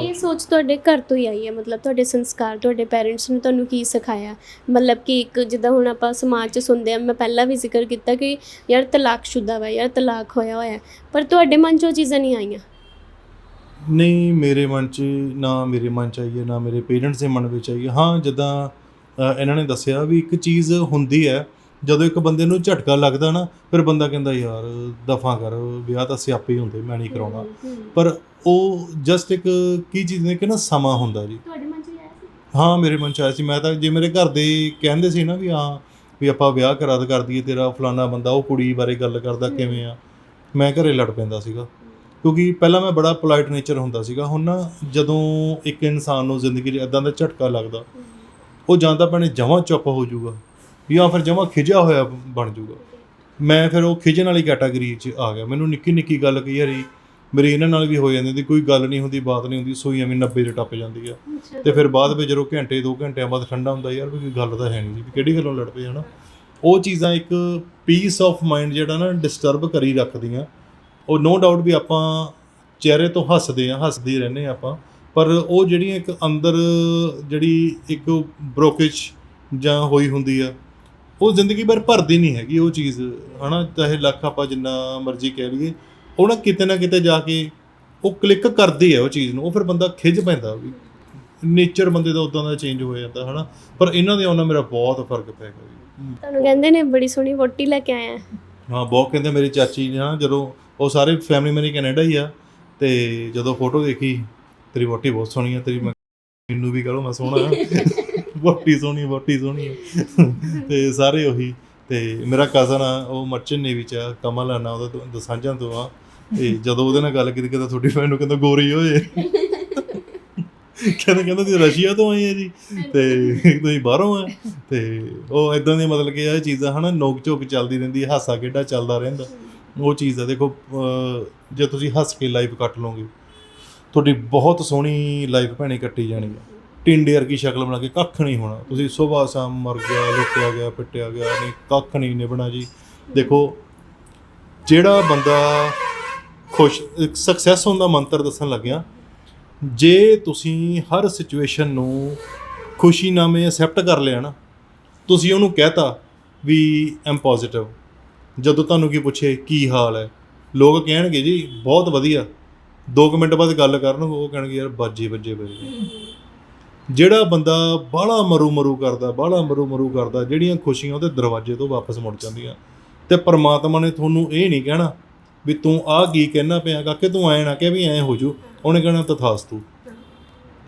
ਇਹ ਸੋਚ ਤੁਹਾਡੇ ਘਰ ਤੋਂ ਹੀ ਆਈ ਹੈ ਮਤਲਬ ਤੁਹਾਡੇ ਸੰਸਕਾਰ ਤੁਹਾਡੇ ਪੈਰੈਂਟਸ ਨੇ ਤੁਹਾਨੂੰ ਕੀ ਸਿਖਾਇਆ? ਮਤਲਬ ਕਿ ਇੱਕ ਜਿੱਦਾਂ ਹੁਣ ਆਪਾਂ ਸਮਾਜ 'ਚ ਸੁਣਦੇ ਆ ਮੈਂ ਪਹਿਲਾਂ ਵੀ ਜ਼ਿਕਰ ਕੀਤਾ ਕਿ ਯਾਰ ਤਲਾਕਸ਼ੁਦਾ ਵਾ ਯਾਰ ਤਲਾਕ ਹੋਇਆ ਹੋਇਆ। ਪਰ ਤੁਹਾਡੇ ਮਨ 'ਚ ਉਹ ਚੀਜ਼ਾਂ ਨਹੀਂ ਆਈਆਂ? ਨਹੀਂ ਮੇਰੇ ਮਨ 'ਚ ਨਾ ਮੇਰੇ ਮਨ 'ਚ ਆਈ ਹੈ ਨਾ ਮੇਰੇ ਪੇਰੈਂਟਸ ਦੇ ਮਨ ਵਿੱਚ ਆਈ ਹੈ। ਹਾਂ ਜਿੱਦਾਂ ਇਹਨਾਂ ਨੇ ਦੱਸਿਆ ਵੀ ਇੱਕ ਚੀਜ਼ ਹੁੰਦੀ ਹੈ ਜਦੋਂ ਇੱਕ ਬੰਦੇ ਨੂੰ ਝਟਕਾ ਲੱਗਦਾ ਨਾ ਫਿਰ ਬੰਦਾ ਕਹਿੰਦਾ ਯਾਰ ਦਫਾ ਕਰ ਵਿਆਹ ਤਾਂ ਸਿਆਪੇ ਹੀ ਹੁੰਦੇ ਮੈਂ ਨਹੀਂ ਕਰਾਉਣਾ ਪਰ ਉਹ ਜਸਟ ਇੱਕ ਕੀ ਚੀਜ਼ ਨੇ ਕਿ ਨਾ ਸਮਾਂ ਹੁੰਦਾ ਜੀ। ਤੁਹਾਡੇ ਮਨ 'ਚ ਆਇਆ ਸੀ? ਹਾਂ ਮੇਰੇ ਮਨ ਚ ਆਇਆ ਸੀ। ਮੈਂ ਤਾਂ ਜੇ ਮੇਰੇ ਘਰ ਦੇ ਕਹਿੰਦੇ ਸੀ ਨਾ ਵੀ ਹਾਂ ਵੀ ਆਪਾਂ ਵਿਆਹ ਕਰਾ ਕਰ ਦਈਏ ਤੇਰਾ ਫਲਾਨਾ ਬੰਦਾ ਉਹ ਕੁੜੀ ਬਾਰੇ ਗੱਲ ਕਰਦਾ ਕਿਵੇਂ ਆ? ਮੈਂ ਘਰੇ ਲੜ ਪੈਂਦਾ ਸੀਗਾ। ਕਿਉਂਕਿ ਪਹਿਲਾਂ ਮੈਂ ਬੜਾ ਪੋਲਾਈਟ ਨੇਚਰ ਹੁੰਦਾ ਸੀਗਾ। ਹੁਣ ਨਾ ਜਦੋਂ ਇੱਕ ਇਨਸਾਨ ਨੂੰ ਜ਼ਿੰਦਗੀ 'ਚ ਇਦਾਂ ਦਾ ਝਟਕਾ ਲੱਗਦਾ ਉਹ ਜਾਂ ਤਾਂ ਭੈਣੇ ਜਮਾਂ ਚੁੱਪ ਹੋ ਜਾਊਗਾ। ਜਾਂ ਫਿਰ ਜਮਾਂ ਖਿਜਿਆ ਹੋਇਆ ਬਣ ਜਾਊਗਾ। ਮੈਂ ਫਿਰ ਉਹ ਖਿਜਣ ਵਾਲੀ ਕੈਟਾਗਰੀ 'ਚ ਆ ਗਿਆ। ਮੈਨੂੰ ਨਿੱਕੀ ਨਿੱਕੀ ਗੱਲ ਕਈ ਵਾਰੀ ਮੇਰੀ ਇਹਨਾਂ ਨਾਲ ਵੀ ਹੋ ਜਾਂਦੀ ਸੀ ਕੋਈ ਗੱਲ ਨਹੀਂ ਹੁੰਦੀ ਬਾਤ ਨਹੀਂ ਹੁੰਦੀ ਸੋਈ ਐਵੇਂ 90 'ਚ ਟੱਪ ਜਾਂਦੀ ਆ। ਤੇ ਫਿਰ ਬਾਅਦ ਵਿੱਚ ਜਦੋਂ ਘੰਟੇ ਦੋ ਘੰਟਿਆਂ ਬਾਅਦ ਠੰਡਾ ਹੁੰਦਾ ਯਾਰ ਕੋਈ ਗੱਲ ਤਾਂ ਹੈ ਨਹੀਂ ਜੀ ਵੀ ਕਿਹੜੀ ਗੱਲੋਂ ਲੜ ਪਏ ਹਨਾ ਉਹ ਚੀਜ਼ਾਂ ਇੱਕ ਪੀਸ ਆਫ ਮਾਈਂਡ ਜਿਹੜਾ ਨਾ ਡਿਸਟਰਬ ਕਰੀ ਰੱਖਦੀਆਂ। ਉਹ ਨੋ ਡਾਊਟ ਵੀ ਆਪਾਂ ਚਿਹਰੇ ਤੋਂ ਹੱਸਦੇ ਆ ਹੱਸਦੇ ਰਹਿੰਦੇ ਆ ਆਪਾਂ। ਪਰ ਉਹ ਜਿਹੜੀਆਂ ਇੱਕ ਅੰਦਰ ਜਿਹੜੀ ਇੱਕ ਬ੍ਰੋਕੇਜ ਜਾਂ ਹੋਈ ਹੁੰਦੀ ਆ ਉਹ ਜ਼ਿੰਦਗੀ ਭਰ ਭਰਦੀ ਨਹੀਂ ਹੈਗੀ ਉਹ ਚੀਜ਼ ਹਨਾ ਚਾਹੇ ਲੱਖ ਆਪਾਂ ਜਿੰਨਾ ਮਰਜ਼ੀ ਕਹਿ ਲਈਏ ਉਹ ਨਾ ਕਿਤੇ ਨਾ ਕਿਤੇ ਜਾ ਕੇ ਉਹ ਕਲਿੱਕ ਕਰਦੀ ਹੈ ਉਹ ਚੀਜ਼ ਨੂੰ ਉਹ ਫਿਰ ਬੰਦਾ ਖਿੱਚ ਪੈਂਦਾ ਵੀ ਨੇਚਰ ਬੰਦੇ ਦਾ ਉਦਾਂ ਦਾ ਚੇਂਜ ਹੋ ਜਾਂਦਾ ਹਨਾ ਪਰ ਇਹਨਾਂ ਦੇ ਆਉਣਾ ਮੇਰਾ ਬਹੁਤ ਫ਼ਰਕ ਪੈ ਗਿਆ ਜੀ। ਤੁਹਾਨੂੰ ਕਹਿੰਦੇ ਨੇ ਬੜੀ ਸੋਹਣੀ ਵੋਟੀ ਲੈ ਕੇ ਆਇਆ। ਹਾਂ ਬਹੁਤ ਕਹਿੰਦੇ ਮੇਰੀ ਚਾਚੀ ਨੇ ਨਾ ਜਦੋਂ ਉਹ ਸਾਰੇ ਫੈਮਿਲੀ ਮੇਰੀ ਕੈਨੇਡਾ ਹੀ ਆ ਤੇ ਜਦੋਂ ਫੋਟੋ ਦੇਖੀ ਤੇਰੀ ਵੋਟੀ ਬਹੁਤ ਸੋਹਣੀ ਆ ਤੇਰੀ ਮੈਨੂੰ ਵੀ ਕਹੋ ਮੈਂ ਸੋਹਣਾ ਆ ਸੋਹਣੀ ਵੋਟੀ ਸੋਹਣੀ। ਆ ਤੇ ਸਾਰੇ ਉਹੀ। ਤੇ ਮੇਰਾ ਕਜ਼ਨ ਆ, ਉਹ ਮਰਚਨ ਨੇਵੀ ਚ ਆ ਕਮਲ ਆ ਨਾ, ਉਹਦਾ ਤੋਂ- ਤੋਂ ਆ। ਤੇ ਜਦੋਂ ਉਹਦੇ ਨਾਲ ਗੱਲ ਕੀਤੀ, ਕਹਿੰਦਾ ਤੁਹਾਡੀ ਫੈਨ ਨੂੰ ਕਹਿੰਦਾ ਗੋਰੀ ਹੋਏ ਕਹਿੰਦਾ ਕਹਿੰਦਾ ਤੁਸੀਂ ਰਸ਼ੀਆ ਤੋਂ ਆਏ ਆ ਜੀ। ਤੇ ਤੁਸੀਂ ਬਾਹਰੋਂ ਆ। ਤੇ ਉਹ ਇਦਾਂ ਦੀ ਮਤਲਬ ਕਿ ਇਹ ਚੀਜ਼ਾਂ ਹਨਾ, ਨੋਕ ਝੋਕ ਚੱਲਦੀ ਰਹਿੰਦੀ ਹਾਸਾ ਕਿੱਡਾ ਚੱਲਦਾ ਰਹਿੰਦਾ। ਉਹ ਚੀਜ਼ ਆ, ਦੇਖੋ ਜੇ ਤੁਸੀਂ ਹੱਸ ਕੇ ਲਾਈਫ ਕੱਟ ਲਓਗੇ, ਤੁਹਾਡੀ ਬਹੁਤ ਸੋਹਣੀ ਲਾਈਫ ਭੈਣੇ ਕੱਟੀ ਜਾਣੀ ਆ। ਟਿੰਡੇ ਕੀ ਸ਼ਕਲ ਬਣਾ ਕੇ ਕੱਖ ਨਹੀਂ ਹੋਣਾ। ਤੁਸੀਂ ਸਵੇਰ ਸ਼ਾਮ ਮਰ ਗਿਆ, ਲੁੱਟਿਆ ਗਿਆ, ਪਿੱਟਿਆ ਗਿਆ, ਨਹੀਂ, ਕੱਖ ਨਹੀਂ ਨਿਭਣਾ ਜੀ। ਦੇਖੋ, ਜਿਹੜਾ ਬੰਦਾ ਖੁਸ਼ ਸਕਸੈਸ ਹੋਣ ਦਾ ਮੰਤਰ ਦੱਸਣ ਲੱਗਿਆ, ਜੇ ਤੁਸੀਂ ਹਰ ਸਿਚੁਏਸ਼ਨ ਨੂੰ ਖੁਸ਼ੀ ਨਾਮੇ ਐਕਸੈਪਟ ਕਰ ਲਿਆ ਨਾ, ਤੁਸੀਂ ਉਹਨੂੰ ਕਹਿਤਾ ਵੀ ਐਮ ਪੋਜ਼ਿਟਿਵ ਜਦੋਂ ਤੁਹਾਨੂੰ ਕੀ ਪੁੱਛੇ, ਕੀ ਹਾਲ ਹੈ? ਲੋਕ ਕਹਿਣਗੇ ਜੀ, ਬਹੁਤ ਵਧੀਆ। 2 ਮਿੰਟ ਬਾਅਦ ਗੱਲ ਕਰਨ ਉਹ ਕਹਿਣਗੇ, ਯਾਰ ਬਾਜੇ ਵੱਜੇ ਪਏ। ਨੇ। ਜਿਹੜਾ ਬੰਦਾ ਬਾਹਲਾ ਮਰੂ ਮਰੂ ਕਰਦਾ, ਬਾਹਲਾ ਮਰੂ ਮਰੂ ਕਰਦਾ, ਜਿਹੜੀਆਂ ਖੁਸ਼ੀਆਂ ਉਹਦੇ ਦਰਵਾਜ਼ੇ ਤੋਂ ਵਾਪਸ ਮੁੜ ਜਾਂਦੀਆਂ। ਤੇ ਪਰਮਾਤਮਾ ਨੇ ਤੁਹਾਨੂੰ ਇਹ ਨਹੀਂ ਕਹਿਣਾ ਵੀ ਤੂੰ ਆਹ ਕੀ ਕਹਿਣਾ ਪਿਆ, ਕਾਕੇ ਤੂੰ ਐਂ ਨਾ ਕਹਿ ਵੀ ਐਂ ਹੋ ਜੂ। ਉਹਨੇ ਕਹਿਣਾ ਤਥਾਸਤੂ।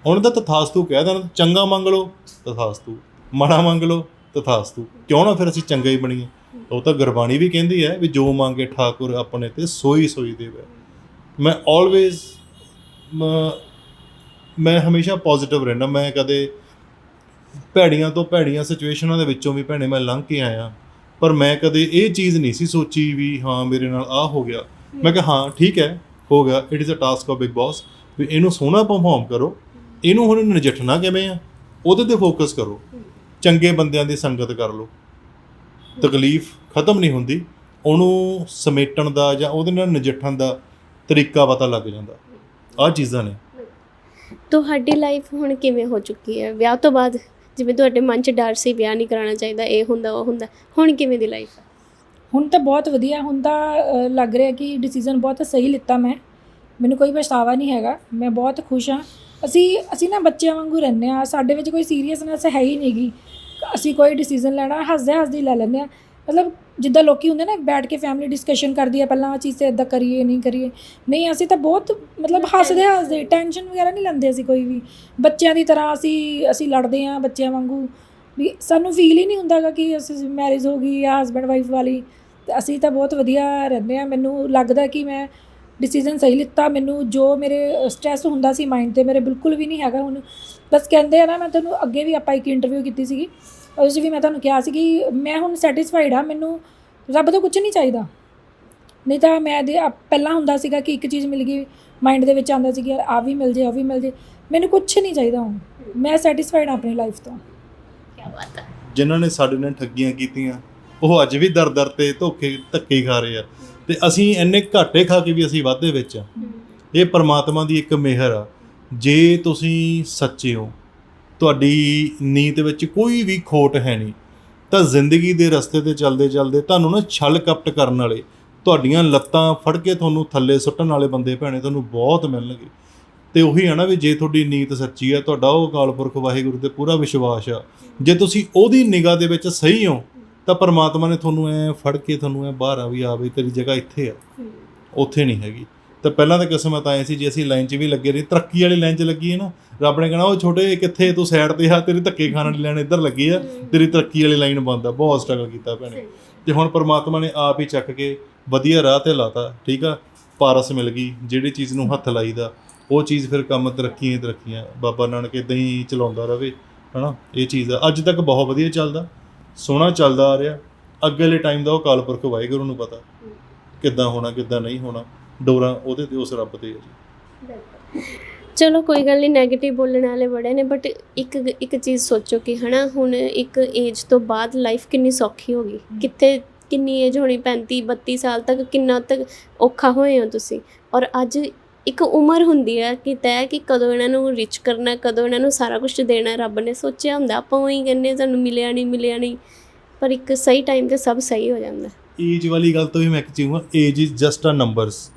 ਉਹਨੇ ਤਾਂ ਤਥਾਸਤੂ ਕਹਿ ਦੇਣਾ, ਚੰਗਾ ਮੰਗ ਲਓ, ਤਥਾਸਤੂ। ਮਾੜਾ ਮੰਗ ਲਓ, ਤਥਾਸਤੂ। ਕਿਉਂ ਨਾ ਫਿਰ ਅਸੀਂ ਚੰਗਾ ਹੀ ਬਣੀਏ? ਉਹ ਤਾਂ ਗੁਰਬਾਣੀ ਵੀ ਕਹਿੰਦੀ ਹੈ ਵੀ ਜੋ ਮੰਗੇ ਠਾਕੁਰ ਆਪਣੇ ਤੇ ਸੋਈ ਸੋਈ ਦੇਵੇ। ਮੈਂ ਆਲਵੇਜ਼ ਮੈਂ ਹਮੇਸ਼ਾ ਪੋਜ਼ਿਟਿਵ ਰਹਿਣਾ ਮੈਂ ਕਦੇ ਭੈੜੀਆਂ ਤੋਂ ਭੈੜੀਆਂ ਸਿਚੁਏਸ਼ਨਾਂ ਦੇ ਵਿੱਚੋਂ ਵੀ ਭੈਣੇ ਮੈਂ ਲੰਘ ਕੇ ਆਇਆ। ਪਰ ਮੈਂ ਕਦੇ ਇਹ ਚੀਜ਼ ਨਹੀਂ ਸੀ ਸੋਚੀ ਵੀ ਹਾਂ, ਮੇਰੇ ਨਾਲ ਆਹ ਹੋ ਗਿਆ। ਮੈਂ ਕਿਹਾ, ਹਾਂ, ਠੀਕ ਹੈ, ਹੋ ਗਿਆ it is a task of Bigg Boss ਵੀ ਇਹਨੂੰ ਸੋਹਣਾ ਪਰਫਾਰਮ ਕਰੋ। ਇਹਨੂੰ ਹੁਣ ਨਜਿੱਠਣਾ ਕਿਵੇਂ ਆ। ਉਹਦੇ ਤੇ ਫੋਕਸ ਕਰੋ। ਚੰਗੇ ਬੰਦਿਆਂ ਦੀ ਸੰਗਤ ਕਰ ਲਓ। ਤਕਲੀਫ ਖਤਮ ਨਹੀਂ ਹੁੰਦੀ। ਉਹਨੂੰ ਸਮੇਟਣ ਦਾ ਜਾਂ ਉਹਦੇ ਨਾਲ ਨਜਿੱਠਣ ਦਾ ਤਰੀਕਾ ਪਤਾ ਲੱਗ ਜਾਂਦਾ। ਆਹ ਚੀਜ਼ਾਂ ਨੇ। ਤੁਹਾਡੀ ਲਾਈਫ ਹੁਣ ਕਿਵੇਂ ਹੋ ਚੁੱਕੀ ਹੈ? ਵਿਆਹ ਤੋਂ ਬਾਅਦ ਜਿਵੇਂ ਤੁਹਾਡੇ ਮਨ 'ਚ ਡਰ ਸੀ, ਵਿਆਹ ਨਹੀਂ ਕਰਾਉਣਾ ਚਾਹੀਦਾ, ਇਹ ਹੁੰਦਾ, ਉਹ ਹੁੰਦਾ, ਹੁਣ ਕਿਵੇਂ ਦੀ ਲਾਈਫ ਹੈ? ਹੁਣ ਤਾਂ ਬਹੁਤ ਵਧੀਆ, ਹੁਣ ਤਾਂ ਲੱਗ ਰਿਹਾ ਕਿ ਡਿਸੀਜਨ ਬਹੁਤ ਸਹੀ ਲਿੱਤਾ ਮੈਂ। ਮੈਨੂੰ ਕੋਈ ਪਛਤਾਵਾ ਨਹੀਂ ਹੈਗਾ, ਮੈਂ ਬਹੁਤ ਖੁਸ਼ ਹਾਂ। ਅਸੀਂ ਅਸੀਂ ਨਾ ਬੱਚਿਆਂ ਵਾਂਗੂ ਰਹਿੰਦੇ ਆ ਸਾਡੇ ਵਿੱਚ ਕੋਈ ਸੀਰੀਅਸਨੈਸ ਹੈ ਹੀ ਨਹੀਂਗੀ ਅਸੀਂ ਕੋਈ ਡਿਸੀਜਨ ਲੈਣਾ ਹੱਸਦੇ ਹੱਸਦੇ ਲੈ ਲੈਂਦੇ ਆ ਮਤਲਬ ਜਿੱਦਾਂ ਲੋਕੀ ਹੁੰਦੇ ਨਾ ਬੈਠ ਕੇ ਫੈਮਿਲੀ ਡਿਸਕਸ਼ਨ ਕਰਦੀ ਆ ਪਹਿਲਾਂ ਆ ਚੀਜ਼ ਤੇ ਇਦਾਂ ਕਰੀਏ ਨਹੀਂ ਕਰੀਏ। ਨਹੀਂ ਅਸੀਂ ਤਾਂ ਬਹੁਤ ਮਤਲਬ ਹੱਸਦੇ ਹੱਸਦੇ ਟੈਨਸ਼ਨ ਵਗੈਰਾ ਨਹੀਂ ਲੈਂਦੇ ਅਸੀਂ ਕੋਈ ਵੀ। ਬੱਚਿਆਂ ਦੀ ਤਰ੍ਹਾਂ ਅਸੀਂ ਅਸੀਂ ਲੜਦੇ ਆ ਬੱਚਿਆਂ ਵਾਂਗੂ। ਵੀ ਸਾਨੂੰ ਫੀਲ ਹੀ ਨਹੀਂ ਹੁੰਦਾਗਾ ਕਿ ਅਸੀਂ ਮੈਰਿਜ ਹੋ ਗਈ ਜਾਂ ਹਸਬੈਂਡ ਵਾਈਫ ਵਾਲੀ। ਅਸੀਂ ਤਾਂ ਬਹੁਤ ਵਧੀਆ ਰਹਿੰਦੇ ਆ ਮੈਨੂੰ ਲੱਗਦਾ ਕਿ ਮੈਂ ਡਿਸੀਜਨ ਸਹੀ ਲਿੱਤਾ। ਮੈਨੂੰ ਜੋ ਮੇਰੇ ਸਟ੍ਰੈਸ ਹੁੰਦਾ ਸੀ ਮਾਈਂਡ ਤੇ ਮੇਰੇ ਬਿਲਕੁਲ ਵੀ ਨਹੀਂ ਹੈਗਾ ਹੁਣ। ਬਸ ਕਹਿੰਦੇ ਆ ਨਾ ਮੈਂ ਤੁਹਾਨੂੰ ਅੱਗੇ ਵੀ ਆਪਾਂ ਇੱਕ ਇੰਟਰਵਿਊ ਕੀਤੀ ਸੀਗੀ। 'ਚ ਵੀ ਮੈਂ ਤੁਹਾਨੂੰ ਕਿਹਾ ਸੀ ਕਿ ਮੈਂ ਹੁਣ ਸੈਟੀਸਫਾਈਡ ਆ ਮੈਨੂੰ ਰੱਬ ਤੋਂ ਕੁਝ ਨਹੀਂ ਚਾਹੀਦਾ। ਨਹੀਂ ਤਾਂ ਮੈਂ ਦੇ ਆ- ਪਹਿਲਾਂ ਹੁੰਦਾ ਸੀਗਾ ਕਿ ਇੱਕ ਚੀਜ਼ ਮਿਲ ਗਈ ਮਾਈਂਡ ਦੇ ਵਿੱਚ ਆਉਂਦਾ ਸੀ ਕਿ ਯਾਰ ਆ ਵੀ ਮਿਲ ਜੇ ਉਹ ਵੀ ਮਿਲ ਜੇ। ਮੈਨੂੰ ਕੁਝ ਨਹੀਂ ਚਾਹੀਦਾ ਹੁਣ। ਮੈਂ ਸੈਟੀਸਫਾਈਡ ਹਾਂ ਆਪਣੀ ਲਾਈਫ ਤੋਂ। ਕੀ ਬਾਤ ਹੈ। ਜਿਨ੍ਹਾਂ ਨੇ ਸਾਡੇ ਨਾਲ ਠੱਗੀਆਂ ਕੀਤੀਆਂ ਉਹ ਅੱਜ ਵੀ ਦਰ-ਦਰ ਤੇ ਧੋਖੇ ਧੱਕੇ ਖਾ ਰਹੇ ਆ। ਤੇ ਅਸੀਂ ਇੰਨੇ ਘਾਟੇ ਖਾ ਕੇ ਵੀ ਅਸੀਂ ਵਾਧੇ ਵਿੱਚ ਆ। ਇਹ ਪਰਮਾਤਮਾ ਦੀ ਇੱਕ ਮਿਹਰ ਆ। ਜੇ ਤੁਸੀਂ ਸੱਚੇ ਹੋ ਤੁਹਾਡੀ ਨੀਤ ਵਿੱਚ ਕੋਈ ਵੀ ਖੋਟ ਹੈ ਨਹੀਂ। ਤਾਂ ਜ਼ਿੰਦਗੀ ਦੇ ਰਸਤੇ ਤੇ ਚੱਲਦੇ ਚੱਲਦੇ ਤੁਹਾਨੂੰ ਨਾ ਛਲ ਕਪਟ ਕਰਨ ਵਾਲੇ ਤੁਹਾਡੀਆਂ ਲੱਤਾਂ ਫੜ ਕੇ ਤੁਹਾਨੂੰ ਥੱਲੇ ਸੁੱਟਣ ਵਾਲੇ ਬੰਦੇ ਭੈਣੇ ਤੁਹਾਨੂੰ ਬਹੁਤ ਮਿਲਣਗੇ। ਤੇ ਉਹੀ ਹੈ ਨਾ ਵੀ ਜੇ ਤੁਹਾਡੀ ਨੀਤ ਸੱਚੀ ਆ ਤੁਹਾਡਾ ਉਹ ਅਕਾਲ ਪੁਰਖ ਵਾਹਿਗੁਰੂ ਤੇ ਪੂਰਾ ਵਿਸ਼ਵਾਸ ਆ। ਜੇ ਤੁਸੀਂ ਉਹਦੀ ਨਿਗਾਹ ਦੇ ਵਿੱਚ ਸਹੀ ਹੋ ਤਾਂ ਪਰਮਾਤਮਾ ਨੇ ਤੁਹਾਨੂੰ ਐ ਫੜ ਕੇ ਤੁਹਾਨੂੰ ਐ ਬਾਹਰ ਆ ਵੀ ਆ ਵੀ ਤੇਰੀ ਜਗ੍ਹਾ ਇੱਥੇ ਆ। ਉੱਥੇ ਨਹੀਂ ਹੈਗੀ। ਤਾਂ ਪਹਿਲਾਂ ਤਾਂ ਕਿਸਮਤ ਆਏ ਸੀ ਜੇ ਅਸੀਂ ਲਾਈਨ 'ਚ ਵੀ ਲੱਗੇ ਰਹੇ ਤਰੱਕੀ ਵਾਲੀ ਲਾਈਨ 'ਚ ਲੱਗੀ ਹੈ ਨਾ ਰੱਬ ਨੇ ਕਹਿਣਾ ਉਹ ਛੋਟੇ ਕਿੱਥੇ ਤੂੰ ਸਾਈਡ ਤੇ ਆ ਤੇਰੀ ਧੱਕੇ ਖਾਣ ਵਾਲੀ ਲਾਈਨ ਇੱਧਰ ਲੱਗੀ ਆ ਤੇਰੀ ਤਰੱਕੀ ਵਾਲੀ ਲਾਈਨ ਬੰਦ ਆ ਬਹੁਤ ਸਟਰਗਲ ਕੀਤਾ ਭੈਣੇ। ਤੇ ਹੁਣ ਪਰਮਾਤਮਾ ਨੇ ਆਪ ਹੀ ਚੱਕ ਕੇ ਵਧੀਆ ਰਾਹ ਤੇ ਲਾਤਾ ਠੀਕ ਆ? ਪਾਰਸ ਮਿਲ ਗਈ ਜਿਹੜੀ ਚੀਜ਼ ਨੂੰ ਹੱਥ ਲਾਈਦਾ ਉਹ ਚੀਜ਼ ਫਿਰ ਕੰਮ ਤਰੱਕੀਆਂ ਤਰੱਕੀਆਂ ਬਾਬਾ ਨਾਨਕ ਇਦਾਂ ਹੀ ਚਲਾਉਂਦਾ ਰਵੇ ਹਨਾ? ਇਹ ਚੀਜ਼ ਆ। ਅੱਜ ਤੱਕ ਬਹੁਤ ਵਧੀਆ ਚੱਲਦਾ ਸੋਹਣਾ ਚੱਲਦਾ ਆ ਰਿਹਾ ਅੱਗੇਲੇ ਟਾਈਮ ਦਾ ਉਹ ਕਾਲ ਪੁਰਖ ਵਾਹਿਗੁਰੂ ਨੂੰ ਪਤਾ ਕਿੱਦਾਂ ਹੋਣਾ ਕਿੱਦਾਂ ਨਹੀਂ ਹੋਣਾ। ਡੋਰਾ ਉਹਦੇ ਤੇ ਉਸ ਰੱਬ ਤੇ ਹੈ ਜੀ। ਚਲੋ ਕੋਈ ਗੱਲ ਨਹੀਂ 네ਗੇਟਿਵ ਬੋਲਣ ਵਾਲੇ ਬੜੇ ਨੇ ਬਟ ਇੱਕ ਇੱਕ ਚੀਜ਼ ਸੋਚੋ ਕਿ ਹਨਾ ਹੁਣ ਇੱਕ ਏਜ ਤੋਂ ਬਾਅਦ ਲਾਈਫ ਕਿੰਨੀ ਸੌਖੀ ਹੋ ਗਈ। ਕਿੱਥੇ ਕਿੰਨੀ ਏਜ ਹੋਣੀ? 35 32 ਸਾਲ ਤੱਕ ਕਿੰਨਾ ਤੱਕ ਔਖਾ ਹੋਏ ਹੋ ਤੁਸੀਂ? ਔਰ ਅੱਜ ਇੱਕ ਉਮਰ ਹੁੰਦੀ ਹੈ ਕਿ ਤੈਅ ਕਿ ਕਦੋਂ ਇਹਨਾਂ ਨੂੰ ਰਿਚ ਕਰਨਾ ਕਦੋਂ ਇਹਨਾਂ ਨੂੰ ਸਾਰਾ ਕੁਝ ਦੇਣਾ ਰੱਬ ਨੇ ਸੋਚਿਆ ਹੁੰਦਾ ਆਪਾਂ ਉਹੀ ਕਹਿੰਦੇ ਸਾਨੂੰ ਮਿਲਿਆ ਨਹੀਂ ਮਿਲਿਆ ਨਹੀਂ ਪਰ ਇੱਕ ਸਹੀ ਟਾਈਮ ਤੇ ਸਭ ਸਹੀ ਹੋ ਜਾਂਦਾ। ਏਜ ਵਾਲੀ ਗੱਲ ਤੋਂ ਵੀ ਮੈਂ ਇੱਕ ਚੀਜ਼ age is just a numbers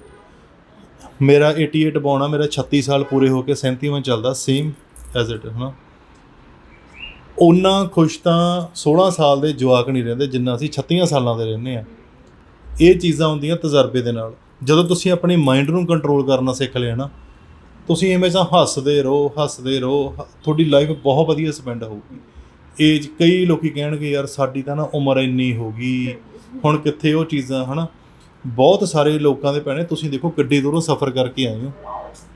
ਮੇਰਾ 88 ਬਾਉਣਾ ਮੇਰਾ 36 ਸਾਲ ਪੂਰੇ ਹੋ ਕੇ 37ਵਾਂ ਚੱਲਦਾ ਸੇਮ ਐਜ਼ ਇਟ ਹਨਾ? ਉਹਨਾਂ ਖੁਸ਼ ਤਾਂ 16 ਸਾਲ ਦੇ ਜਵਾਕ ਨਹੀਂ ਰਹਿੰਦੇ, ਜਿੰਨਾ ਅਸੀਂ 36 ਸਾਲਾਂ ਦੇ ਰਹਿੰਦੇ ਆ। ਇਹ ਚੀਜ਼ਾਂ ਹੁੰਦੀਆਂ ਤਜਰਬੇ ਦੇ ਨਾਲ। ਜਦੋਂ ਤੁਸੀਂ ਆਪਣੇ ਮਾਈਂਡ ਨੂੰ ਕੰਟਰੋਲ ਕਰਨਾ ਸਿੱਖ ਲਿਆ ਨਾ, ਤੁਸੀਂ ਹਮੇਸ਼ਾ ਹੱਸਦੇ ਰਹੋ ਹੱਸਦੇ ਰਹੋ, ਹ- ਤੁਹਾਡੀ ਲਾਈਫ ਬਹੁਤ ਵਧੀਆ ਸਪੈਂਡ ਹੋਊਗੀ। ਏਜ ਕਈ ਲੋਕੀ ਕਹਿਣਗੇ, ਯਾਰ ਸਾਡੀ ਤਾਂ ਨਾ ਉਮਰ ਇੰਨੀ ਹੋ ਗਈ, ਹੁਣ ਕਿੱਥੇ ਉਹ ਚੀਜ਼ਾਂ, ਹਨਾ? ਬਹੁਤ ਸਾਰੇ ਲੋਕਾਂ ਦੇ ਪੈਣੇ ਤੁਸੀਂ ਦੇਖੋ ਗੱਡੀ ਦੂਰੋਂ ਸਫ਼ਰ ਕਰਕੇ ਆਏ ਹੋ।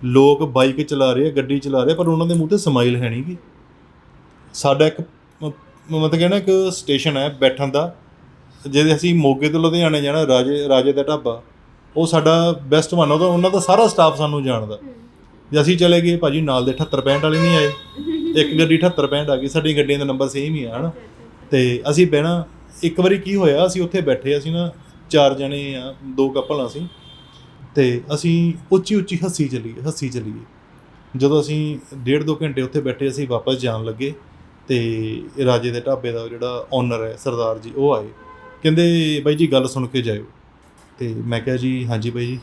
ਲੋਕ ਬਾਈਕ ਚਲਾ ਰਹੇ ਆ, ਗੱਡੀ ਚਲਾ ਰਹੇ ਪਰ ਉਹਨਾਂ ਦੇ ਮੂੰਹ ਤੇ ਸਮਾਈਲ ਹੈ ਨਹੀਂਗੀ ਸਾਡਾ ਇੱਕ ਮਤਲਬ ਕਿ ਨਾ ਇੱਕ ਸਟੇਸ਼ਨ ਹੈ ਬੈਠਣ ਦਾ ਜੇ ਅਸੀਂ ਮੋਗੇ ਤੋਂ ਲੁਧਿਆਣੇ ਜਾਣਾ, ਰਾਜੇ ਰਾਜੇ ਦਾ ਢਾਬਾ। ਉਹ ਸਾਡਾ ਬੈਸਟ ਵਨ ਉਹਦਾ, ਉਹਨਾਂ ਦਾ ਸਾਰਾ ਸਟਾਫ ਸਾਨੂੰ ਜਾਣਦਾ। ਜੇ ਅਸੀਂ ਚਲੇ ਗਏ, ਭਾਜੀ ਨਾਲ ਦੇ 78 65 ਵਾਲੇ ਨਹੀਂ ਆਏ। ਇੱਕ ਗੱਡੀ 78 65 ਆ ਗਈ ਸਾਡੀ ਗੱਡੀਆਂ ਦਾ ਨੰਬਰ ਸੇਮ ਹੀ ਆ, ਹਨਾ। ਤੇ ਅਸੀਂ ਬਹਿਣਾ, ਇੱਕ ਵਾਰੀ ਕੀ ਹੋਇਆ, ਅਸੀਂ ਉੱਥੇ ਬੈਠੇ, ਅਸੀਂ ਨਾ ਚਾਰ ਜਣੇ ਆ, ਦੋ ਕਪਲ ਅਸੀਂ। ਤੇ ਅਸੀਂ ਉੱਚੀ ਉੱਚੀ ਹੱਸੀ ਚੱਲੀਏ ਹੱਸੀ ਚੱਲੀਏ। ਜਦੋਂ ਅਸੀਂ ਡੇਢ ਦੋ ਘੰਟੇ ਉੱਥੇ ਬੈਠੇ, ਅਸੀਂ ਵਾਪਸ ਜਾਣ ਲੱਗੇ ਤੇ ਰਾਜੇ ਦੇ ਢਾਬੇ ਦਾ ਜਿਹੜਾ ਓਨਰ ਹੈ, ਸਰਦਾਰ ਜੀ, ਉਹ ਆਏ। ਕਹਿੰਦੇ, ਬਾਈ ਜੀ, ਗੱਲ ਸੁਣ ਕੇ ਜਾਇਓ। ਤੇ ਮੈਂ ਕਿਹਾ ਜੀ, ਹਾਂਜੀ ਬਾਈ ਜੀ।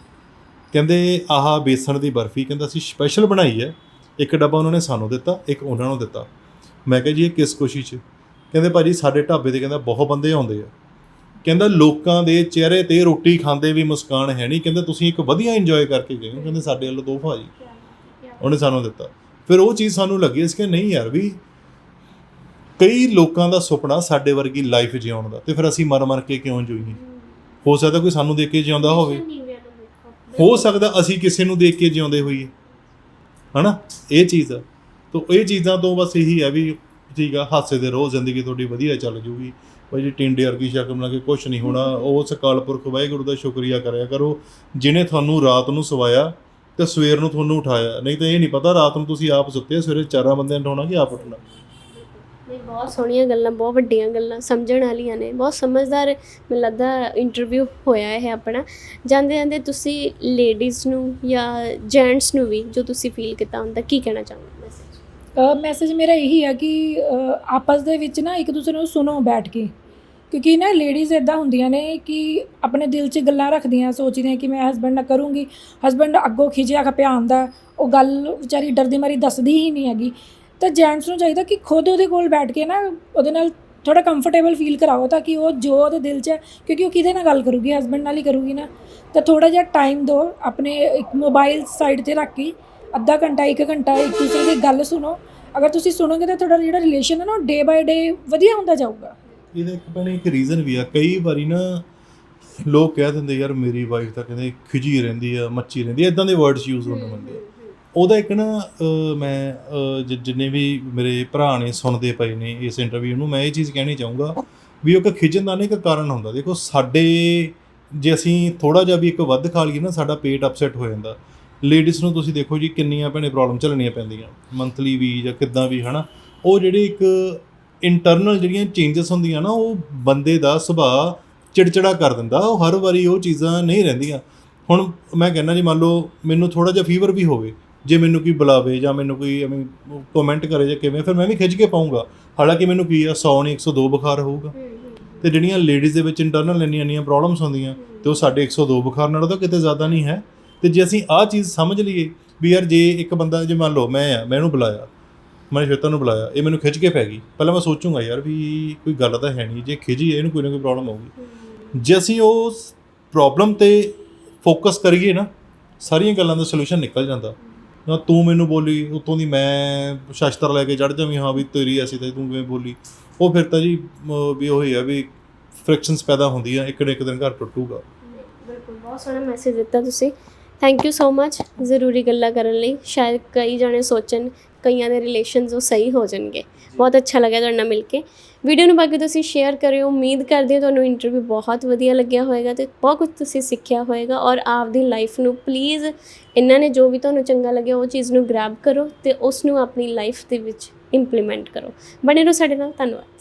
ਕਹਿੰਦੇ, ਆਹ ਬੇਸਣ ਦੀ ਬਰਫੀ, ਕਹਿੰਦਾ, ਅਸੀਂ ਸਪੈਸ਼ਲ ਬਣਾਈ ਹੈ। ਇੱਕ ਡੱਬਾ ਉਹਨਾਂ ਨੇ ਸਾਨੂੰ ਦਿੱਤਾ, ਇੱਕ ਉਹਨਾਂ ਨੂੰ ਦਿੱਤਾ। ਮੈਂ ਕਿਹਾ ਜੀ, ਇਹ ਕਿਸ ਖੁਸ਼ੀ 'ਚ? ਕਹਿੰਦੇ, ਭਾਜੀ, ਸਾਡੇ ਢਾਬੇ ਤੇ ਕਹਿੰਦਾ ਬਹੁਤ ਬੰਦੇ ਆਉਂਦੇ ਆ। ਕਹਿੰਦਾ ਲੋਕਾਂ ਦੇ ਚਿਹਰੇ ਤੇ ਰੋਟੀ ਖਾਂਦੇ ਵੀ ਮੁਸਕਾਨ ਹੈ ਨਹੀਂ। ਕਹਿੰਦਾ ਤੁਸੀਂ ਇੱਕ ਵਧੀਆ ਇੰਜੋਏ ਕਰਕੇ ਗਏ ਹੋ। ਕਹਿੰਦੇ ਸਾਡੇ ਵੱਲੋਂ ਤੋਹਫਾ ਜੀ। ਉਹਨੇ ਸਾਨੂੰ ਦਿੱਤਾ। ਫਿਰ ਉਹ ਚੀਜ਼ ਸਾਨੂੰ ਲੱਗੀ। ਇਸ ਕਿ ਨਹੀਂ ਯਾਰ ਵੀ ਕਈ ਲੋਕਾਂ ਦਾ ਸੁਪਨਾ ਸਾਡੇ ਵਰਗੀ ਲਾਈਫ ਜਿਉਣ ਦਾ ਤੇ ਫਿਰ ਅਸੀਂ ਮਰ ਮਰ ਕੇ ਕਿਉਂ ਜੂਈਏ? ਹੋ ਸਕਦਾ ਕੋਈ ਸਾਨੂੰ ਦੇਖ ਕੇ ਜਿਉਂਦਾ ਹੋਵੇ। ਹੋ ਸਕਦਾ ਅਸੀਂ ਕਿਸੇ ਨੂੰ ਦੇਖ ਕੇ ਜਿਉਂਦੇ ਹੋਈਏ। ਹਨਾ? ਇਹ ਚੀਜ਼ ਆ। ਤਾਂ ਇਹ ਚੀਜ਼ਾਂ ਤੋਂ ਬਸ ਇਹੀ ਹੈ ਵੀ ਠੀਕ ਆ, ਹਾਸੇ ਦੇ ਰੋਜ਼ ਜ਼ਿੰਦਗੀ ਤੁਹਾਡੀ ਵਧੀਆ ਚੱਲ ਜੂਗੀ। ਭਾਈ ਜੀ, ਟਿੰਡੇ ਵਰਗੀ ਸ਼ਕਲ ਬਣਾ ਕੇ ਕੁਝ ਨਹੀਂ ਹੋਣਾ। ਉਸ ਅਕਾਲ ਪੁਰਖ ਵਾਹਿਗੁਰੂ ਦਾ ਸ਼ੁਕਰੀਆ ਕਰਿਆ ਕਰੋ। ਜਿਨੇ ਤੁਹਾਨੂੰ ਰਾਤ ਨੂੰ ਸਵਾਇਆ ਤੇ ਸਵੇਰ ਨੂੰ ਤੁਹਾਨੂੰ ਉਠਾਇਆ। ਨਹੀਂ ਤਾਂ ਇਹ ਨਹੀਂ ਪਤਾ, ਰਾਤ ਨੂੰ ਤੁਸੀਂ ਆਪ ਸੁੱਤੇ ਸਵੇਰੇ ਚਾਰਾਂ ਬੰਦਿਆਂ ਨੂੰ ਉਠਾਉਣਾ ਕਿ ਆਪ ਉੱਠਣਾ? ਨਹੀਂ, ਬਹੁਤ ਸੋਹਣੀਆਂ ਗੱਲਾਂ, ਬਹੁਤ ਵੱਡੀਆਂ ਗੱਲਾਂ ਸਮਝਣ ਵਾਲੀਆਂ ਨੇ। ਬਹੁਤ ਸਮਝਦਾਰ, ਮੈਨੂੰ ਲੱਗਦਾ ਇੰਟਰਵਿਊ ਹੋਇਆ ਇਹ ਆਪਣਾ। ਜਾਂਦੇ ਜਾਂਦੇ ਤੁਸੀਂ ਲੇਡੀਜ਼ ਨੂੰ ਜਾਂ ਜੈਂਟਸ ਨੂੰ ਵੀ ਜੋ ਤੁਸੀਂ ਫੀਲ ਕੀਤਾ ਹੁੰਦਾ, ਕੀ ਕਹਿਣਾ ਚਾਹੋਗੇ? ਮੈਸੇਜ ਮੇਰਾ ਇਹੀ ਹੈ ਕਿ ਆਪਸ ਦੇ ਵਿੱਚ ਨਾ ਇੱਕ ਦੂਸਰੇ ਨੂੰ ਸੁਣੋ ਬੈਠ ਕੇ। ਕਿਉਂਕਿ ਨਾ ਲੇਡੀਜ਼ ਇਦਾਂ ਹੁੰਦੀਆਂ ਨੇ ਕਿ ਆਪਣੇ ਦਿਲ 'ਚ ਗੱਲਾਂ ਰੱਖਦੀਆਂ, ਸੋਚਦੀਆਂ ਕਿ ਮੈਂ ਹਸਬੰਡ ਨਾਲ ਕਰੂੰਗੀ। ਹਸਬੰਡ ਅੱਗੋਂ ਖਿਜਿਆ, ਖਪਿਆ ਆਉਂਦਾ, ਉਹ ਗੱਲ ਵਿਚਾਰੀ ਡਰਦੀ ਮਾਰੀ ਦੱਸਦੀ ਹੀ ਨਹੀਂ ਹੈਗੀ। ਤਾਂ ਜੈਂਟਸ ਨੂੰ ਚਾਹੀਦਾ ਕਿ ਖੁਦ ਉਹਦੇ ਕੋਲ ਬੈਠ ਕੇ ਨਾ ਉਹਦੇ ਨਾਲ ਥੋੜਾ ਕੰਫਰਟੇਬਲ ਫੀਲ ਕਰਾਓ ਤਾਂ ਕਿ ਉਹ ਜੋ ਉਹਦੇ ਦਿਲ 'ਚ ਹੈ, ਕਿਉਂਕਿ ਉਹ ਕਿਹਦੇ ਨਾਲ ਗੱਲ ਕਰੂਗੀ ਹਸਬੰਡ ਨਾਲ ਹੀ ਕਰੂਗੀ ਨਾ। ਤਾਂ ਥੋੜਾ ਜਿਹਾ ਟਾਈਮ ਦਿਓ, ਆਪਣੇ ਇੱਕ ਮੋਬਾਈਲ ਸਾਈਡ ਤੇ ਰੱਖ ਕੇ, ਅੱਧਾ ਘੰਟਾ, ਇੱਕ ਘੰਟਾ ਇੱਕ ਦੂਸਰੇ ਦੀ ਗੱਲ ਸੁਣੋ। ਅਗਰ ਤੁਸੀਂ ਸੁਣੋਗੇ ਤਾਂ ਤੁਹਾਡਾ ਜਿਹੜਾ ਰਿਲੇਸ਼ਨ ਹੈ ਨਾ ਡੇ ਬਾਏ ਡੇ ਵਧੀਆ ਹੁੰਦਾ ਜਾਊਗਾ। ਇਹਦਾ ਇੱਕ ਭੈਣੇ ਇੱਕ ਰੀਜ਼ਨ ਵੀ ਆ। ਕਈ ਵਾਰੀ ਨਾ ਲੋਕ ਕਹਿ ਦਿੰਦੇ ਯਾਰ ਮੇਰੀ ਵਾਈਫ ਤਾਂ ਕਹਿੰਦੇ ਖਿਜੀ ਰਹਿੰਦੀ ਆ ਮੱਚੀ ਰਹਿੰਦੀ ਆ। ਇਦਾਂ ਦੇ ਵਰਡਸ ਯੂਜ਼ ਹੋਣ ਬੰਦੇ ਆ। ਉਹਦਾ ਇੱਕ ਨਾ ਮੈਂ ਜਿੰਨੇ ਵੀ ਮੇਰੇ ਭਰਾ ਨੇ ਸੁਣਦੇ ਪਏ ਨੇ ਇਸ ਇੰਟਰਵਿਊ ਨੂੰ ਮੈਂ ਇਹ ਚੀਜ਼ ਕਹਿਣੀ ਚਾਹੂੰਗਾ ਵੀ ਉਹ ਇੱਕ ਖਿਜਣ ਦਾ ਨਹੀਂ ਇੱਕ ਕਾਰਨ ਹੁੰਦਾ। ਦੇਖੋ ਸਾਡੇ ਜੇ ਅਸੀਂ ਥੋੜਾ ਜਿਹਾ ਵੀ ਇੱਕ ਵੱਧ ਖਾ ਲਈਏ ਨਾ ਸਾਡਾ ਪੇਟ ਅਪਸੈਟ ਹੋ ਜਾਂਦਾ। ਲੇਡੀਜ਼ ਨੂੰ ਤੁਸੀਂ ਦੇਖੋ ਜੀ ਕਿੰਨੀਆਂ ਭੈਣੇ ਪ੍ਰੋਬਲਮ ਝੱਲਣੀਆਂ ਪੈਂਦੀਆਂ। ਮੰਥਲੀ ਵੀ ਜਾਂ ਕਿੱਦਾਂ ਵੀ ਹਨਾ? ਉਹ ਜਿਹੜੇ ਇੱਕ ਇੰਟਰਨਲ ਜਿਹੜੀਆਂ ਚੇਂਜਸ ਹੁੰਦੀਆਂ ਨਾ ਉਹ ਬੰਦੇ ਦਾ ਸੁਭਾਅ ਚਿੜਚਿੜਾ ਕਰ ਦਿੰਦਾ। ਉਹ ਹਰ ਵਾਰੀ ਉਹ ਚੀਜ਼ਾਂ ਨਹੀਂ ਰਹਿੰਦੀਆਂ। ਹੁਣ ਮੈਂ ਕਹਿੰਦਾ ਜੀ ਮੰਨ ਲਓ ਮੈਨੂੰ ਥੋੜਾ ਜਿਹਾ ਫੀਵਰ ਵੀ ਹੋਵੇ ਜੇ ਮੈਨੂੰ ਕੋਈ ਬੁਲਾਵੇ ਜਾਂ ਮੈਨੂੰ ਕੋਈ ਐਵੇਂ ਕਮੈਂਟ ਕਰੇ ਜਾਂ ਕਿਵੇਂ ਫਿਰ ਮੈਂ ਵੀ ਖਿੱਚ ਕੇ ਪਾਉਂਗਾ। ਹਾਲਾਂਕਿ ਮੈਨੂੰ ਕੀ ਆ 100 ਨਹੀਂ 102 ਬੁਖਾਰ ਹੋਊਗਾ। ਤੇ ਜਿਹੜੀਆਂ ਲੇਡੀਜ਼ ਦੇ ਵਿੱਚ ਇੰਟਰਨਲ ਇੰਨੀਆਂ ਇੰਨੀਆਂ ਪ੍ਰੋਬਲਮਸ ਹੁੰਦੀਆਂ ਤੇ ਉਹ ਸਾਡੇ 102 ਬੁਖਾਰ ਨਾਲੋਂ ਤਾਂ ਕਿਤੇ ਜ਼ਿਆਦਾ ਨਹੀਂ ਹੈ। ਤੇ ਜੇ ਅਸੀਂ ਆਹ ਚੀਜ਼ ਸਮਝ ਲਈਏ ਵੀ ਯਾਰ ਜੇ ਇੱਕ ਬੰਦਾ ਜੇ ਮੰਨ ਲਓ ਮੈਂ ਆ ਮੈਂ ਇਹਨੂੰ ਬੁਲਾਇਆ ਮੈਂ ਸ਼ੇਤਾਂ ਨੂੰ ਬੁਲਾਇਆ ਇਹ ਮੈਨੂੰ ਖਿੱਚ ਕੇ ਪੈ ਗਈ। ਪਹਿਲਾਂ ਮੈਂ ਸੋਚੂੰਗਾ ਯਾਰ ਵੀ ਕੋਈ ਗੱਲ ਤਾਂ ਹੈ ਨਹੀਂ ਜੇ ਖਿਜੀ ਇਹਨੂੰ ਕੋਈ ਨਾ ਕੋਈ ਪ੍ਰੋਬਲਮ ਹੋਊਗੀ। ਜੇ ਅਸੀਂ ਉਸ ਪ੍ਰੋਬਲਮ ਤੇ ਫੋਕਸ ਕਰੀਏ ਨਾ ਸਾਰੀਆਂ ਗੱਲਾਂ ਦਾ ਸੋਲੂਸ਼ਨ ਨਿਕਲ ਜਾਂਦਾ। ਨਾ ਤੂੰ ਮੈਨੂੰ ਬੋਲੀ ਉਤੋਂ ਦੀ ਮੈਂ ਸ਼ਸਤਰ ਲੈ ਕੇ ਚੜ ਜਾਵੀਂ ਹਾਂ ਵੀ ਤੇਰੀ ਐਸੀ ਤੇ ਤੂੰ ਕਿਵੇਂ ਬੋਲੀ। ਉਹ ਫਿਰ ਤਾਂ ਜੀ ਵੀ ਉਹ ਹੀ ਆ ਵੀ ਫ੍ਰਿਕਸ਼ਨਸ ਪੈਦਾ ਹੁੰਦੀਆਂ ਇੱਕ ਨਾ ਇੱਕ ਦਿਨ ਘਰ ਟੁੱਟੂਗਾ। ਬਿਲਕੁਲ ਬਹੁਤ ਸੋਹਣਾ ਮੈਸੇਜ ਦਿੱਤਾ ਤੁਸੀਂ। ਥੈਂਕ ਯੂ ਸੋ ਮੱਚ ਜ਼ਰੂਰੀ ਗੱਲਾਂ ਕਰਨ ਲਈ। ਸ਼ਾਇਦ ਕਈ ਜਣੇ ਸੋਚਣ, ਕਈਆਂ ਦੇ ਰਿਲੇਸ਼ਨਸ ਉਹ ਸਹੀ ਹੋ ਜਾਣਗੇ। ਬਹੁਤ ਅੱਛਾ ਲੱਗਿਆ ਤੁਹਾਡੇ ਨਾਲ ਮਿਲ ਕੇ। ਵੀਡੀਓ ਨੂੰ ਬਾਕੀ ਤੁਸੀਂ ਸ਼ੇਅਰ ਕਰਿਓ। ਉਮੀਦ ਕਰਦੇ ਹਾਂ ਤੁਹਾਨੂੰ ਇੰਟਰਵਿਊ ਬਹੁਤ ਵਧੀਆ ਲੱਗਿਆ ਹੋਵੇਗਾ ਤੇ ਬਹੁਤ ਕੁਝ ਤੁਸੀਂ ਸਿੱਖਿਆ ਹੋਵੇਗਾ ਔਰ ਆਪਦੀ ਲਾਈਫ ਨੂੰ ਪਲੀਜ਼ ਇਹਨਾਂ ਨੇ ਜੋ ਵੀ ਤੁਹਾਨੂੰ ਚੰਗਾ ਲੱਗਿਆ ਉਹ ਚੀਜ਼ ਨੂੰ ਗ੍ਰੈਬ ਕਰੋ ਤੇ ਉਸ ਨੂੰ ਆਪਣੀ ਲਾਈਫ ਦੇ ਵਿੱਚ ਇੰਪਲੀਮੈਂਟ ਕਰੋ। ਬਣੇ ਰਹੋ ਸਾਡੇ ਨਾਲ। ਧੰਨਵਾਦ।